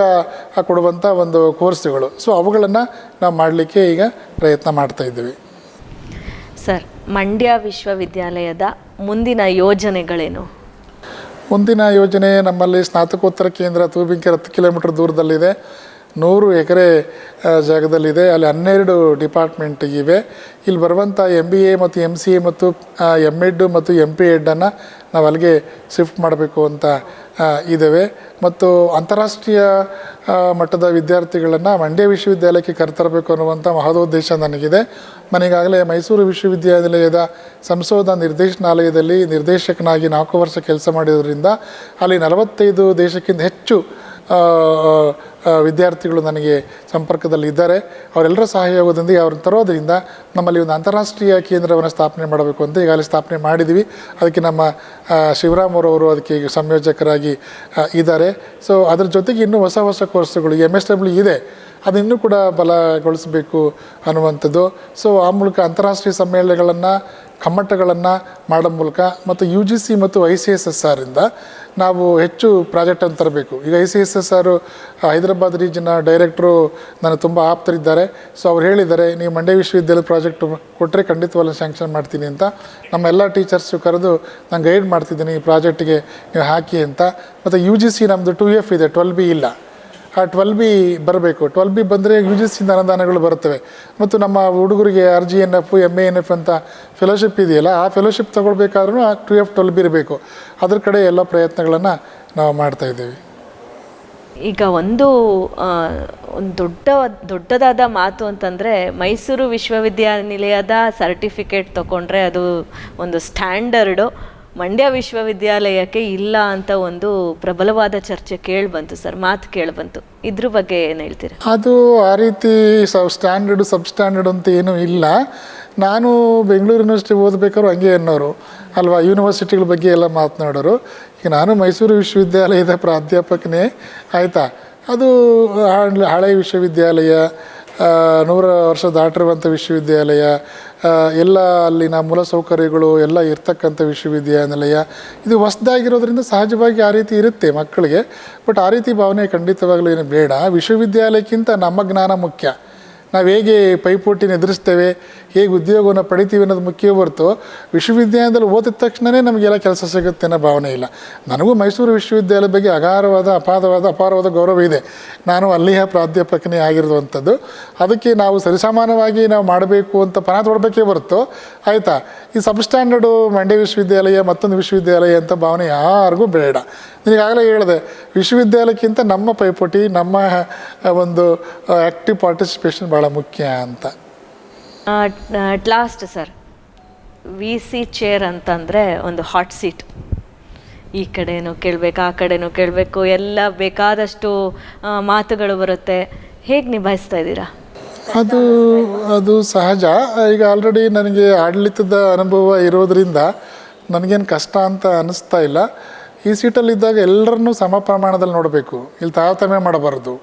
ಕೊಡುವಂಥ ಒಂದು ಕೋರ್ಸ್ಗಳು ಸೊ ಅವುಗಳನ್ನು ನಾವು ಮಾಡಲಿಕ್ಕೆ ಈಗ ಪ್ರಯತ್ನ ಮಾಡ್ತಾ ಇದ್ದೀವಿ.
ಸರ್ ಮಂಡ್ಯ ವಿಶ್ವವಿದ್ಯಾಲಯದ ಮುಂದಿನ ಯೋಜನೆಗಳೇನು?
ಮುಂದಿನ ಯೋಜನೆ ನಮ್ಮಲ್ಲಿ ಸ್ನಾತಕೋತ್ತರ ಕೇಂದ್ರ ತೂಬಿಂಕೆರೆ ಹತ್ತು ಕಿಲೋಮೀಟರ್ ದೂರದಲ್ಲಿದೆ. ನೂರು ಎಕರೆ ಜಾಗದಲ್ಲಿದೆ. ಅಲ್ಲಿ ಹನ್ನೆರಡು ಡಿಪಾರ್ಟ್ಮೆಂಟ್ ಇವೆ. ಇಲ್ಲಿ ಬರುವಂಥ ಎಂ ಬಿ ಎ ಮತ್ತು ಎಂ ಸಿ ಎ ಮತ್ತು ಎಂ ಎಡ್ ಮತ್ತು ಎಂ ಪಿ ಎಡ್ಡನ್ನು ನಾವು ಅಲ್ಲಿಗೆ ಶಿಫ್ಟ್ ಮಾಡಬೇಕು ಅಂತ ಇದ್ದೇವೆ ಮತ್ತು ಅಂತಾರಾಷ್ಟ್ರೀಯ ಮಟ್ಟದ ವಿದ್ಯಾರ್ಥಿಗಳನ್ನು ಮಂಡ್ಯ ವಿಶ್ವವಿದ್ಯಾಲಯಕ್ಕೆ ಕರೆತರಬೇಕು ಅನ್ನುವಂಥ ಮಹದೋದ್ದೇಶ ನನಗಿದೆ. ನನಗಾಗಲೇ ಮೈಸೂರು ವಿಶ್ವವಿದ್ಯಾನಿಲಯದ ಸಂಶೋಧನಾ ನಿರ್ದೇಶನಾಲಯದಲ್ಲಿ ನಿರ್ದೇಶಕನಾಗಿ ನಾಲ್ಕು ವರ್ಷ ಕೆಲಸ ಮಾಡಿರೋದ್ರಿಂದ ಅಲ್ಲಿ ನಲವತ್ತೈದು ದೇಶಕ್ಕಿಂತ ಹೆಚ್ಚು ವಿದ್ಯಾರ್ಥಿಗಳು ನನಗೆ ಸಂಪರ್ಕದಲ್ಲಿದ್ದಾರೆ. ಅವರೆಲ್ಲರ ಸಹಯೋಗದೊಂದಿಗೆ ಅವ್ರನ್ನ ತರೋದರಿಂದ ನಮ್ಮಲ್ಲಿ ಒಂದು ಅಂತಾರಾಷ್ಟ್ರೀಯ ಕೇಂದ್ರವನ್ನು ಸ್ಥಾಪನೆ ಮಾಡಬೇಕು ಅಂತ ಈಗಾಗಲೇ ಸ್ಥಾಪನೆ ಮಾಡಿದ್ದೀವಿ ಅದಕ್ಕೆ ನಮ್ಮ ಶಿವರಾಮ್ ಅವರವರು ಅದಕ್ಕೆ ಸಂಯೋಜಕರಾಗಿ ಇದ್ದಾರೆ. ಸೊ ಅದ್ರ ಜೊತೆಗೆ ಇನ್ನೂ ಹೊಸ ಹೊಸ ಕೋರ್ಸ್ಗಳು ಎಂ ಎಸ್ ಡಬ್ಲ್ಯೂ ಇದೆ. ಅದು ಇನ್ನೂ ಕೂಡ ಬಲಗೊಳಿಸಬೇಕು ಅನ್ನುವಂಥದ್ದು. ಸೊ ಆ ಮೂಲಕ ಅಂತಾರಾಷ್ಟ್ರೀಯ ಸಮ್ಮೇಳನಗಳನ್ನು ಕಮ್ಮಟಗಳನ್ನು ಮಾಡೋ ಮೂಲಕ ಮತ್ತು ಯು ಜಿ ಸಿ ಮತ್ತು ಐ ಸಿ ಎಸ್ ಎಸ್ ಆರಿಂದ ನಾವು ಹೆಚ್ಚು ಪ್ರಾಜೆಕ್ಟನ್ನು ತರಬೇಕು. ಈಗ ಐ ಸಿ ಎಸ್ ಎಸ್ ಆರು ಹೈದರಾಬಾದ್ ರೀಜನ್ನ ಡೈರೆಕ್ಟ್ರು ನನಗೆ ತುಂಬ ಆಪ್ತರಿದ್ದಾರೆ. ಸೊ ಅವ್ರು ಹೇಳಿದ್ದಾರೆ, ನೀವು ಮಂಡ್ಯ ವಿಶ್ವವಿದ್ಯಾಲಯದ ಪ್ರಾಜೆಕ್ಟ್ ಕೊಟ್ಟರೆ ಖಂಡಿತವಾಗ್ಲೂ ಸ್ಯಾಂಕ್ಷನ್ ಮಾಡ್ತೀನಿ ಅಂತ. ನಮ್ಮ ಎಲ್ಲ ಟೀಚರ್ಸು ಕರೆದು ನಾನು ಗೈಡ್ ಮಾಡ್ತಿದ್ದೀನಿ ಈ ಪ್ರಾಜೆಕ್ಟಿಗೆ, ನೀವು ಹಾಕಿ ಅಂತ. ಮತ್ತು ಯು ಜಿ ಸಿ ನಮ್ಮದು ಟು ಎಫ್ ಇದೆ ಟ್ವೆಲ್ ಬಿ ಇಲ್ಲ. ಆ ಟ್ವೆಲ್ ಬಿ ಬರಬೇಕು. ಟ್ವೆಲ್ ಬಿ ಬಂದರೆ ಯು ಜಿ ಸಿಯಿಂದ ಅನುದಾನಗಳು ಬರುತ್ತವೆ. ಮತ್ತು ನಮ್ಮ ಹುಡುಗರಿಗೆ R G N F M A N F ಅಂತ ಫೆಲೋಶಿಪ್ ಇದೆಯಲ್ಲ, ಆ ಫೆಲೋಶಿಪ್ ತೊಗೊಳ್ಬೇಕಾದ್ರೂ ಆ ಟು ಎಫ್ ಟ್ವೆಲ್ ಬಿ ಇರಬೇಕು. ಅದ್ರ ಕಡೆ ಎಲ್ಲ ಪ್ರಯತ್ನಗಳನ್ನು ನಾವು ಮಾಡ್ತಾ ಇದ್ದೀವಿ.
ಈಗ ಒಂದು ಒಂದು ದೊಡ್ಡ, ದೊಡ್ಡದಾದ ಮಾತು ಅಂತಂದರೆ ಮೈಸೂರು ವಿಶ್ವವಿದ್ಯಾನಿಲಯದ ಸರ್ಟಿಫಿಕೇಟ್ ತಗೊಂಡ್ರೆ ಅದು ಒಂದು ಸ್ಟ್ಯಾಂಡರ್ಡು ಮಂಡ್ಯ ವಿಶ್ವವಿದ್ಯಾಲಯಕ್ಕೆ ಇಲ್ಲ ಅಂತ ಒಂದು ಪ್ರಬಲವಾದ ಚರ್ಚೆ ಕೇಳಿಬಂತು ಸರ್, ಮಾತು ಕೇಳಿಬಂತು. ಇದ್ರ ಬಗ್ಗೆ ಏನು ಹೇಳ್ತೀರಾ?
ಅದು ಆ ರೀತಿ ಸ್ಟ್ಯಾಂಡರ್ಡು ಸಬ್, ಸ್ಟ್ಯಾಂಡರ್ಡ್ ಅಂತ ಏನೂ ಇಲ್ಲ. ನಾನು ಬೆಂಗಳೂರು ಯೂನಿವರ್ಸಿಟಿ ಓದಬೇಕಾದ್ರು ಹಂಗೆ ಅನ್ನೋರು. ಅಲ್ವಾ, ಯೂನಿವರ್ಸಿಟಿಗಳ ಬಗ್ಗೆ ಎಲ್ಲ ಮಾತನಾಡೋರು. ಈಗ ನಾನು ಮೈಸೂರು ವಿಶ್ವವಿದ್ಯಾಲಯದ ಪ್ರಾಧ್ಯಾಪಕನೇ, ಆಯಿತಾ? ಅದು ಹಳೆ- ವಿಶ್ವವಿದ್ಯಾಲಯ ನೂರ ವರ್ಷ ದಾಟಿರುವಂಥ ವಿಶ್ವವಿದ್ಯಾಲಯ ಎಲ್ಲ ಅಲ್ಲಿನ ಮೂಲಸೌಕರ್ಯಗಳು ಎಲ್ಲ ಇರ್ತಕ್ಕಂಥ ವಿಶ್ವವಿದ್ಯಾನಿಲಯ, ಇದು ಹೊಸದಾಗಿರೋದ್ರಿಂದ ಸಹಜವಾಗಿ ಆ ರೀತಿ ಇರುತ್ತೆ ಮಕ್ಕಳಿಗೆ. ಬಟ್ ಆ ರೀತಿ ಭಾವನೆ ಖಂಡಿತವಾಗಲೂ ಏನು ಬೇಡ. ವಿಶ್ವವಿದ್ಯಾಲಯಕ್ಕಿಂತ ನಮ್ಮ ಜ್ಞಾನ ಮುಖ್ಯ. ನಾವು ಹೇಗೆ ಪೈಪೋಟಿನ ಎದುರಿಸ್ತೇವೆ ಹೇಗೆ ಉದ್ಯೋಗವನ್ನು ಪಡಿತೀವಿ ಅನ್ನೋದು ಮುಖ್ಯ ಹೊರತು ವಿಶ್ವವಿದ್ಯಾಲಯದಲ್ಲಿ ಓದಿದ ತಕ್ಷಣವೇ ನಮಗೆಲ್ಲ ಕೆಲಸ ಸಿಗುತ್ತೆ ಅನ್ನೋ ಭಾವನೆ ಇಲ್ಲ. ನನಗೂ ಮೈಸೂರು ವಿಶ್ವವಿದ್ಯಾಲಯದ ಬಗ್ಗೆ ಅಗಾರವಾದ ಅಪಾರವಾದ ಅಪಾರವಾದ ಗೌರವ ಇದೆ. ನಾನು ಅಲ್ಲಿಯ ಪ್ರಾಧ್ಯಾಪಕನೇ ಆಗಿರುವಂಥದ್ದು. ಅದಕ್ಕೆ ನಾವು ಸರಿಸಮಾನವಾಗಿ ನಾವು ಮಾಡಬೇಕು ಅಂತ ಪಣ ತೊಡಬೇಕೇ ಹೊರತು ಆಯಿತಾ? ಈ ಸಬ್ ಸ್ಟ್ಯಾಂಡರ್ಡು ಮಂಡ್ಯ ವಿಶ್ವವಿದ್ಯಾಲಯ, ಮತ್ತೊಂದು ವಿಶ್ವವಿದ್ಯಾಲಯ ಅಂತ ಭಾವನೆ ಯಾರಿಗೂ ಬೇಡ. ನಿನಗಾಗಲೇ ಹೇಳಿದೆ, ವಿಶ್ವವಿದ್ಯಾಲಯಕ್ಕಿಂತ ನಮ್ಮ ಪೈಪೋಟಿ, ನಮ್ಮ ಒಂದು ಆ್ಯಕ್ಟಿವ್ ಪಾರ್ಟಿಸಿಪೇಷನ್ ಭಾಳ ಮುಖ್ಯ ಅಂತ.
At last sir V C chair ಅಂತಂದರೆ ಒಂದು ಹಾಟ್ ಸೀಟ್ ಈ ಕಡೆನೂ ಕೇಳಬೇಕು, ಆ ಕಡೆನೂ ಕೇಳಬೇಕು, ಎಲ್ಲ ಬೇಕಾದಷ್ಟು ಮಾತುಗಳು ಬರುತ್ತೆ. ಹೇಗೆ ನಿಭಾಯಿಸ್ತಾ ಇದ್ದೀರಾ?
ಅದು ಅದು ಸಹಜ. ಈಗ ಆಲ್ರೆಡಿ ನನಗೆ ಆಡಳಿತದ ಅನುಭವ ಇರೋದರಿಂದ ನನಗೇನು ಕಷ್ಟ ಅಂತ ಅನ್ನಿಸ್ತಾ ಇಲ್ಲ. ಈ ಸೀಟಲ್ಲಿದ್ದಾಗ ಎಲ್ಲರನ್ನೂ ಸಮ ಪ್ರಮಾಣದಲ್ಲಿ ನೋಡಬೇಕು. ಇಲ್ಲಿ ತಾರತಮ್ಯ ಮಾಡಬಾರ್ದು.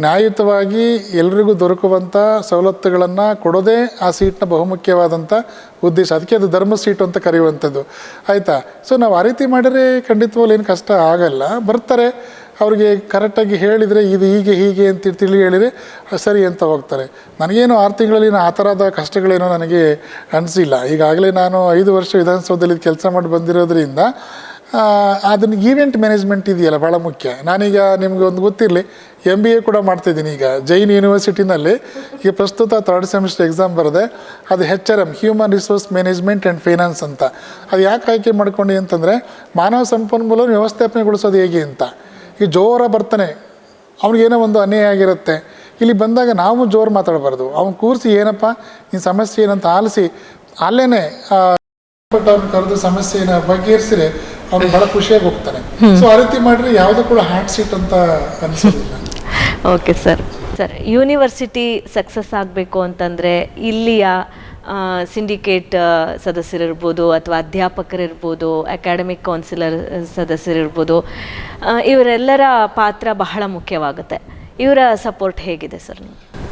ನ್ಯಾಯಯುತವಾಗಿ ಎಲ್ರಿಗೂ ದೊರಕುವಂಥ ಸವಲತ್ತುಗಳನ್ನು ಕೊಡೋದೇ ಆ ಸೀಟ್ನ ಬಹುಮುಖ್ಯವಾದಂಥ ಉದ್ದೇಶ. ಅದಕ್ಕೆ ಅದು ಧರ್ಮ ಸೀಟು ಅಂತ ಕರೆಯುವಂಥದ್ದು. ಆಯಿತಾ? ಸೊ ನಾವು ಆ ರೀತಿ ಮಾಡಿದರೆ ಖಂಡಿತವಾಗ್ಲೂ ಏನು ಕಷ್ಟ ಆಗಲ್ಲ. ಬರ್ತಾರೆ. ಅವ್ರಿಗೆ ಕರೆಕ್ಟಾಗಿ ಹೇಳಿದರೆ ಇದು ಹೀಗೆ ಹೀಗೆ ಅಂತ ತಿಳಿ ಹೇಳಿದರೆ ಸರಿ ಅಂತ ಹೋಗ್ತಾರೆ. ನನಗೇನು ಆರು ತಿಂಗಳಲ್ಲಿ ಆ ಥರದ ಕಷ್ಟಗಳೇನೋ ನನಗೆ ಅನಿಸಿಲ್ಲ. ಈಗಾಗಲೇ ನಾನು ಐದು ವರ್ಷ ವಿಧಾನಸೌಧದಲ್ಲಿ ಕೆಲಸ ಮಾಡಿ ಬಂದಿರೋದ್ರಿಂದ ಅದನ್ನ ಈವೆಂಟ್ ಮ್ಯಾನೇಜ್ಮೆಂಟ್ ಇದೆಯಲ್ಲ ಭಾಳ ಮುಖ್ಯ. ನಾನೀಗ ನಿಮಗೆ ಒಂದು ಗೊತ್ತಿರಲಿ ಎಂ ಬಿ ಎ ಕೂಡ ಮಾಡ್ತಿದ್ದೀನಿ ಈಗ. ಜೈನ್ ಯೂನಿವರ್ಸಿಟಿನಲ್ಲಿ ಈಗ ಪ್ರಸ್ತುತ ಥರ್ಡ್ ಸೆಮಿಸ್ಟರ್ ಎಕ್ಸಾಮ್ ಬರದೆ, ಅದು H R M human resource management and finance ಅಂತ. ಅದು ಯಾಕೆ ಆಯ್ಕೆ ಮಾಡ್ಕೊಂಡು ಅಂತಂದರೆ, ಮಾನವ ಸಂಪನ್ಮೂಲ ವ್ಯವಸ್ಥಾಪನೆಗೊಳಿಸೋದು ಹೇಗೆ ಅಂತ. ಈಗ ಜೋರ ಬರ್ತಾನೆ ಅವ್ನಿಗೇನೋ ಒಂದು ಅನ್ಯಾಯ ಆಗಿರುತ್ತೆ. ಇಲ್ಲಿ ಬಂದಾಗ ನಾವು ಜೋರು ಮಾತಾಡಬಾರ್ದು. ಅವ್ನು ಕೂರಿಸಿ ಏನಪ್ಪ ನಿನ್ನ ಸಮಸ್ಯೆ ಏನಂತ ಆಲಿಸಿ, ಅಲ್ಲೇನೆ ಬಟ್ ಅವ್ನು ಕರೆದು ಸಮಸ್ಯೆನ ಬಗೆಹರಿಸಿದ್ರೆ ಅವ್ನು ಬಹಳ ಖುಷಿಯಾಗಿ ಹೋಗ್ತಾನೆ. ಸೊ ಆ ರೀತಿ ಮಾಡಿದ್ರೆ ಯಾವುದು ಕೂಡ ಹ್ಯಾಂಡ್ ಸೀಟ್ ಅಂತ ಅನಿಸೋದಿಲ್ಲ.
Okay sir sir university success ಆಗಬೇಕು ಅಂತಂದರೆ ಇಲ್ಲಿಯ ಸಿಂಡಿಕೇಟ್ ಸದಸ್ಯರಿರ್ಬೋದು ಅಥವಾ ಅಧ್ಯಾಪಕರಿರ್ಬೋದು ಅಕಾಡೆಮಿಕ್ ಕೌನ್ಸಿಲರ್ ಸದಸ್ಯರಿರ್ಬೋದು ಇವರೆಲ್ಲರ ಪಾತ್ರ ಬಹಳ ಮುಖ್ಯವಾಗುತ್ತೆ. ಇವರ ಸಪೋರ್ಟ್ ಹೇಗಿದೆ ಸರ್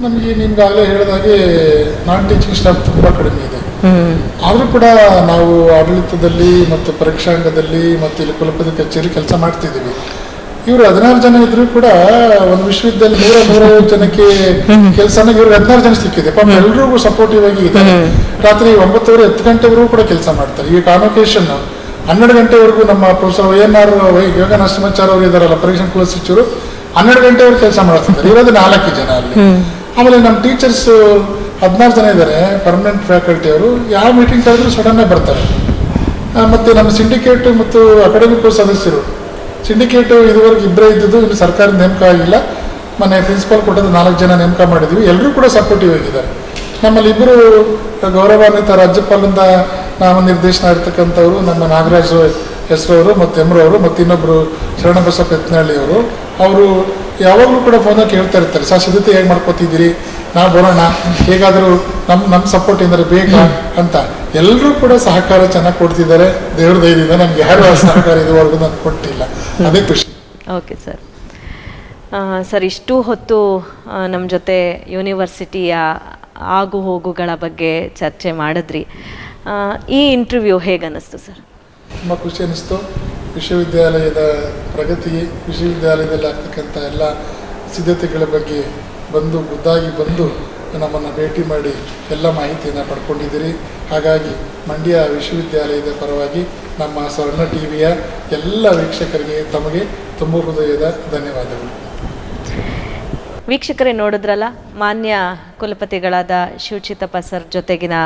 ನಮಗೆ ನಿಮ್ಗಾಗಲೇ ಹೇಳಿದಾಗೆ ನಾನ್ ಟೀಚಿಂಗ್ ಸ್ಟಾಫ್ ತುಂಬ ಕಡಿಮೆ ಇದೆ. ಆದರೂ ಕೂಡ ನಾವು ಆಡಳಿತದಲ್ಲಿ ಮತ್ತು ಪರೀಕ್ಷಾಂಗದಲ್ಲಿ ಮತ್ತು ಇಲ್ಲಿ ಕುಲಪತಿ ಕಚೇರಿ ಕೆಲಸ ಮಾಡ್ತಿದ್ದೀವಿ. ಇವರು ಹದಿನಾರು ಜನ ಇದ್ರು ಕೂಡ ಒಂದು ವಿಶ್ವವಿದ್ಯಾಲಯ ನೂರ ನೂರೈವತ್ತು ಜನಕ್ಕೆ ಕೆಲಸನ ಇವ್ರಿಗೆ ಹದಿನಾರು ಜನ ಸಿಕ್ಕಿದೆ. ಪಾಪ ಎಲ್ರಿಗೂ ಸಪೋರ್ಟಿವ್ ಆಗಿ ಇದೆ. ರಾತ್ರಿ ಒಂಬತ್ತುವರೆ ಹತ್ತು ಗಂಟೆವರೆಗೂ ಕೂಡ ಕೆಲಸ ಮಾಡ್ತಾರೆ. ಈ ಕಾನ್ವೊಕೇಶನ್ ಹನ್ನೆರಡು ಗಂಟೆವರೆಗೂ ನಮ್ಮ professor Y N R Yoga Narasimhacharya ಅವರು ಇದ್ದಾರಲ್ಲ ಪರೀಕ್ಷಾ ಕುಲಸಚಿವರು ಹನ್ನೆರಡು ಗಂಟೆವರೆಗೂ ಕೆಲಸ ಮಾಡ್ತಿದ್ದಾರೆ. ಇರೋದು ನಾಲ್ಕು ಜನ ಅಲ್ಲಿ. ಆಮೇಲೆ ನಮ್ಮ ಟೀಚರ್ಸ್ ಹದಿನಾರು ಜನ ಇದ್ದಾರೆ ಪರ್ಮನೆಂಟ್ ಫ್ಯಾಕಲ್ಟಿ ಅವರು. ಯಾವ ಮೀಟಿಂಗ್ ಕರೆದ್ರು ಸಡನ್ನೇ ಬರ್ತಾರೆ. ಮತ್ತು ನಮ್ಮ ಸಿಂಡಿಕೇಟ್ ಮತ್ತು ಅಕಾಡೆಮಿಕ್ ಸದಸ್ಯರು. ಸಿಂಡಿಕೇಟ್ ಇದುವರೆಗೆ ಇಬ್ಬರೇ ಇದ್ದಿದ್ದು, ಇನ್ನು ಸರ್ಕಾರ ನೇಮಕ ಆಗಿಲ್ಲ. ಮೊನ್ನೆ ಪ್ರಿನ್ಸಿಪಾಲ್ ಕೊಟ್ಟದ್ದು ನಾಲ್ಕು ಜನ ನೇಮಕ ಮಾಡಿದ್ವಿ. ಎಲ್ಲರೂ ಕೂಡ ಸಪೋರ್ಟಿವ್ ಆಗಿದ್ದಾರೆ. ನಮ್ಮಲ್ಲಿ ಇಬ್ಬರು ಗೌರವಾನ್ವಿತ ರಾಜ್ಯಪಾಲರಿಂದ ನಾಮನಿರ್ದೇಶನ ಇರ್ತಕ್ಕಂಥವ್ರು ನಮ್ಮ ನಾಗರಾಜ್ ಹೆಸರವರು ಮತ್ತು ಎಮ್ರವರು ಮತ್ತು ಇನ್ನೊಬ್ಬರು ಶರಣಬಸಪ್ಪ ಯತ್ನಹಳ್ಳಿ ಅವರು. ಅವರು ಯಾವಾಗಲೂ ಕೂಡ ಫೋನ್ ಕೇಳ್ತಾ ಇರ್ತಾರೆ ಸರ್ ಸಿದ್ಧತೆ ಹೇಗೆ ಮಾಡ್ಕೋತಿದ್ದೀರಿ? ನಾವು ಬರೋಣ ಹೇಗಾದರೂ ನಮ್ಮ ನಮ್ಮ ಸಪೋರ್ಟ್ ಏನಾದ್ರು ಬೇಕಾ? ಅಂತ. ಎಲ್ಲರೂ ಕೂಡ ಸಹಕಾರ ಚೆನ್ನಾಗಿ ಕೊಡ್ತಿದ್ದಾರೆ. ದೇವ್ರ ದಯದಿಂದ ನಮ್ಗೆ ಯಾರು ಸಹಕಾರ ಇದುವರೆಗೂ ನಾನು ಕೊಟ್ಟಿಲ್ಲ. ಅದೇ ಖುಷಿ.
Okay sir. ಸರ್ ಇಷ್ಟು ಹೊತ್ತು ನಮ್ಮ ಜೊತೆ ಯೂನಿವರ್ಸಿಟಿಯ ಆಗು ಹೋಗುಗಳ ಬಗ್ಗೆ ಚರ್ಚೆ ಮಾಡಿದ್ರಿ. ಈ ಇಂಟರ್ವ್ಯೂ ಹೇಗೆ ಅನ್ನಿಸ್ತು ಸರ್?
ತುಂಬ ಖುಷಿ ಅನಿಸ್ತು. ವಿಶ್ವವಿದ್ಯಾಲಯದ ಪ್ರಗತಿ ವಿಶ್ವವಿದ್ಯಾಲಯದಲ್ಲಿ ಆಗ್ತಕ್ಕಂಥ ಎಲ್ಲ ಸಿದ್ಧತೆಗಳ ಬಗ್ಗೆ ಬಂದು, ಖುದ್ದಾಗಿ ಬಂದು ನಮ್ಮನ್ನು ಭೇಟಿ ಮಾಡಿ ಎಲ್ಲ ಮಾಹಿತಿಯನ್ನು ಪಡ್ಕೊಂಡಿದ್ದೀರಿ. ಹಾಗಾಗಿ ಮಂಡ್ಯ ವಿಶ್ವವಿದ್ಯಾಲಯದ ಪರವಾಗಿ ನಮ್ಮ ಸ್ವರ್ಣ ಟಿ ವಿಯ ಎಲ್ಲ ವೀಕ್ಷಕರಿಗೆ ತಮಗೆ ತುಂಬ ಹೃದಯದ ಧನ್ಯವಾದಗಳು.
ವೀಕ್ಷಕರೇ ನೋಡಿದ್ರಲ್ಲ, ಮಾನ್ಯ ಕುಲಪತಿಗಳಾದ ಶಿವಚಿತ್ತಪ್ಪ ಸರ್ ಜೊತೆಗಿನ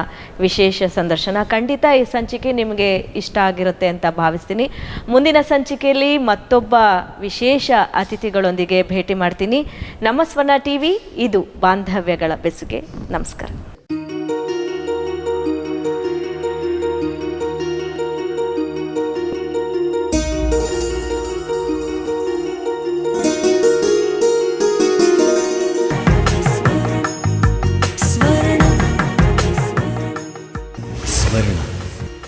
ವಿಶೇಷ ಸಂದರ್ಶನ. ಖಂಡಿತ ಈ ಸಂಚಿಕೆ ನಿಮಗೆ ಇಷ್ಟ ಆಗಿರುತ್ತೆ ಅಂತ ಭಾವಿಸ್ತೀನಿ. ಮುಂದಿನ ಸಂಚಿಕೆಯಲ್ಲಿ ಮತ್ತೊಬ್ಬ ವಿಶೇಷ ಅತಿಥಿಗಳೊಂದಿಗೆ ಭೇಟಿ ಮಾಡ್ತೀನಿ. ನಮ್ಮ ಸ್ವರ್ಣ ಟಿ ವಿ ಇದು ಬಾಂಧವ್ಯಗಳ ಬೆಸುಗೆ. ನಮಸ್ಕಾರ.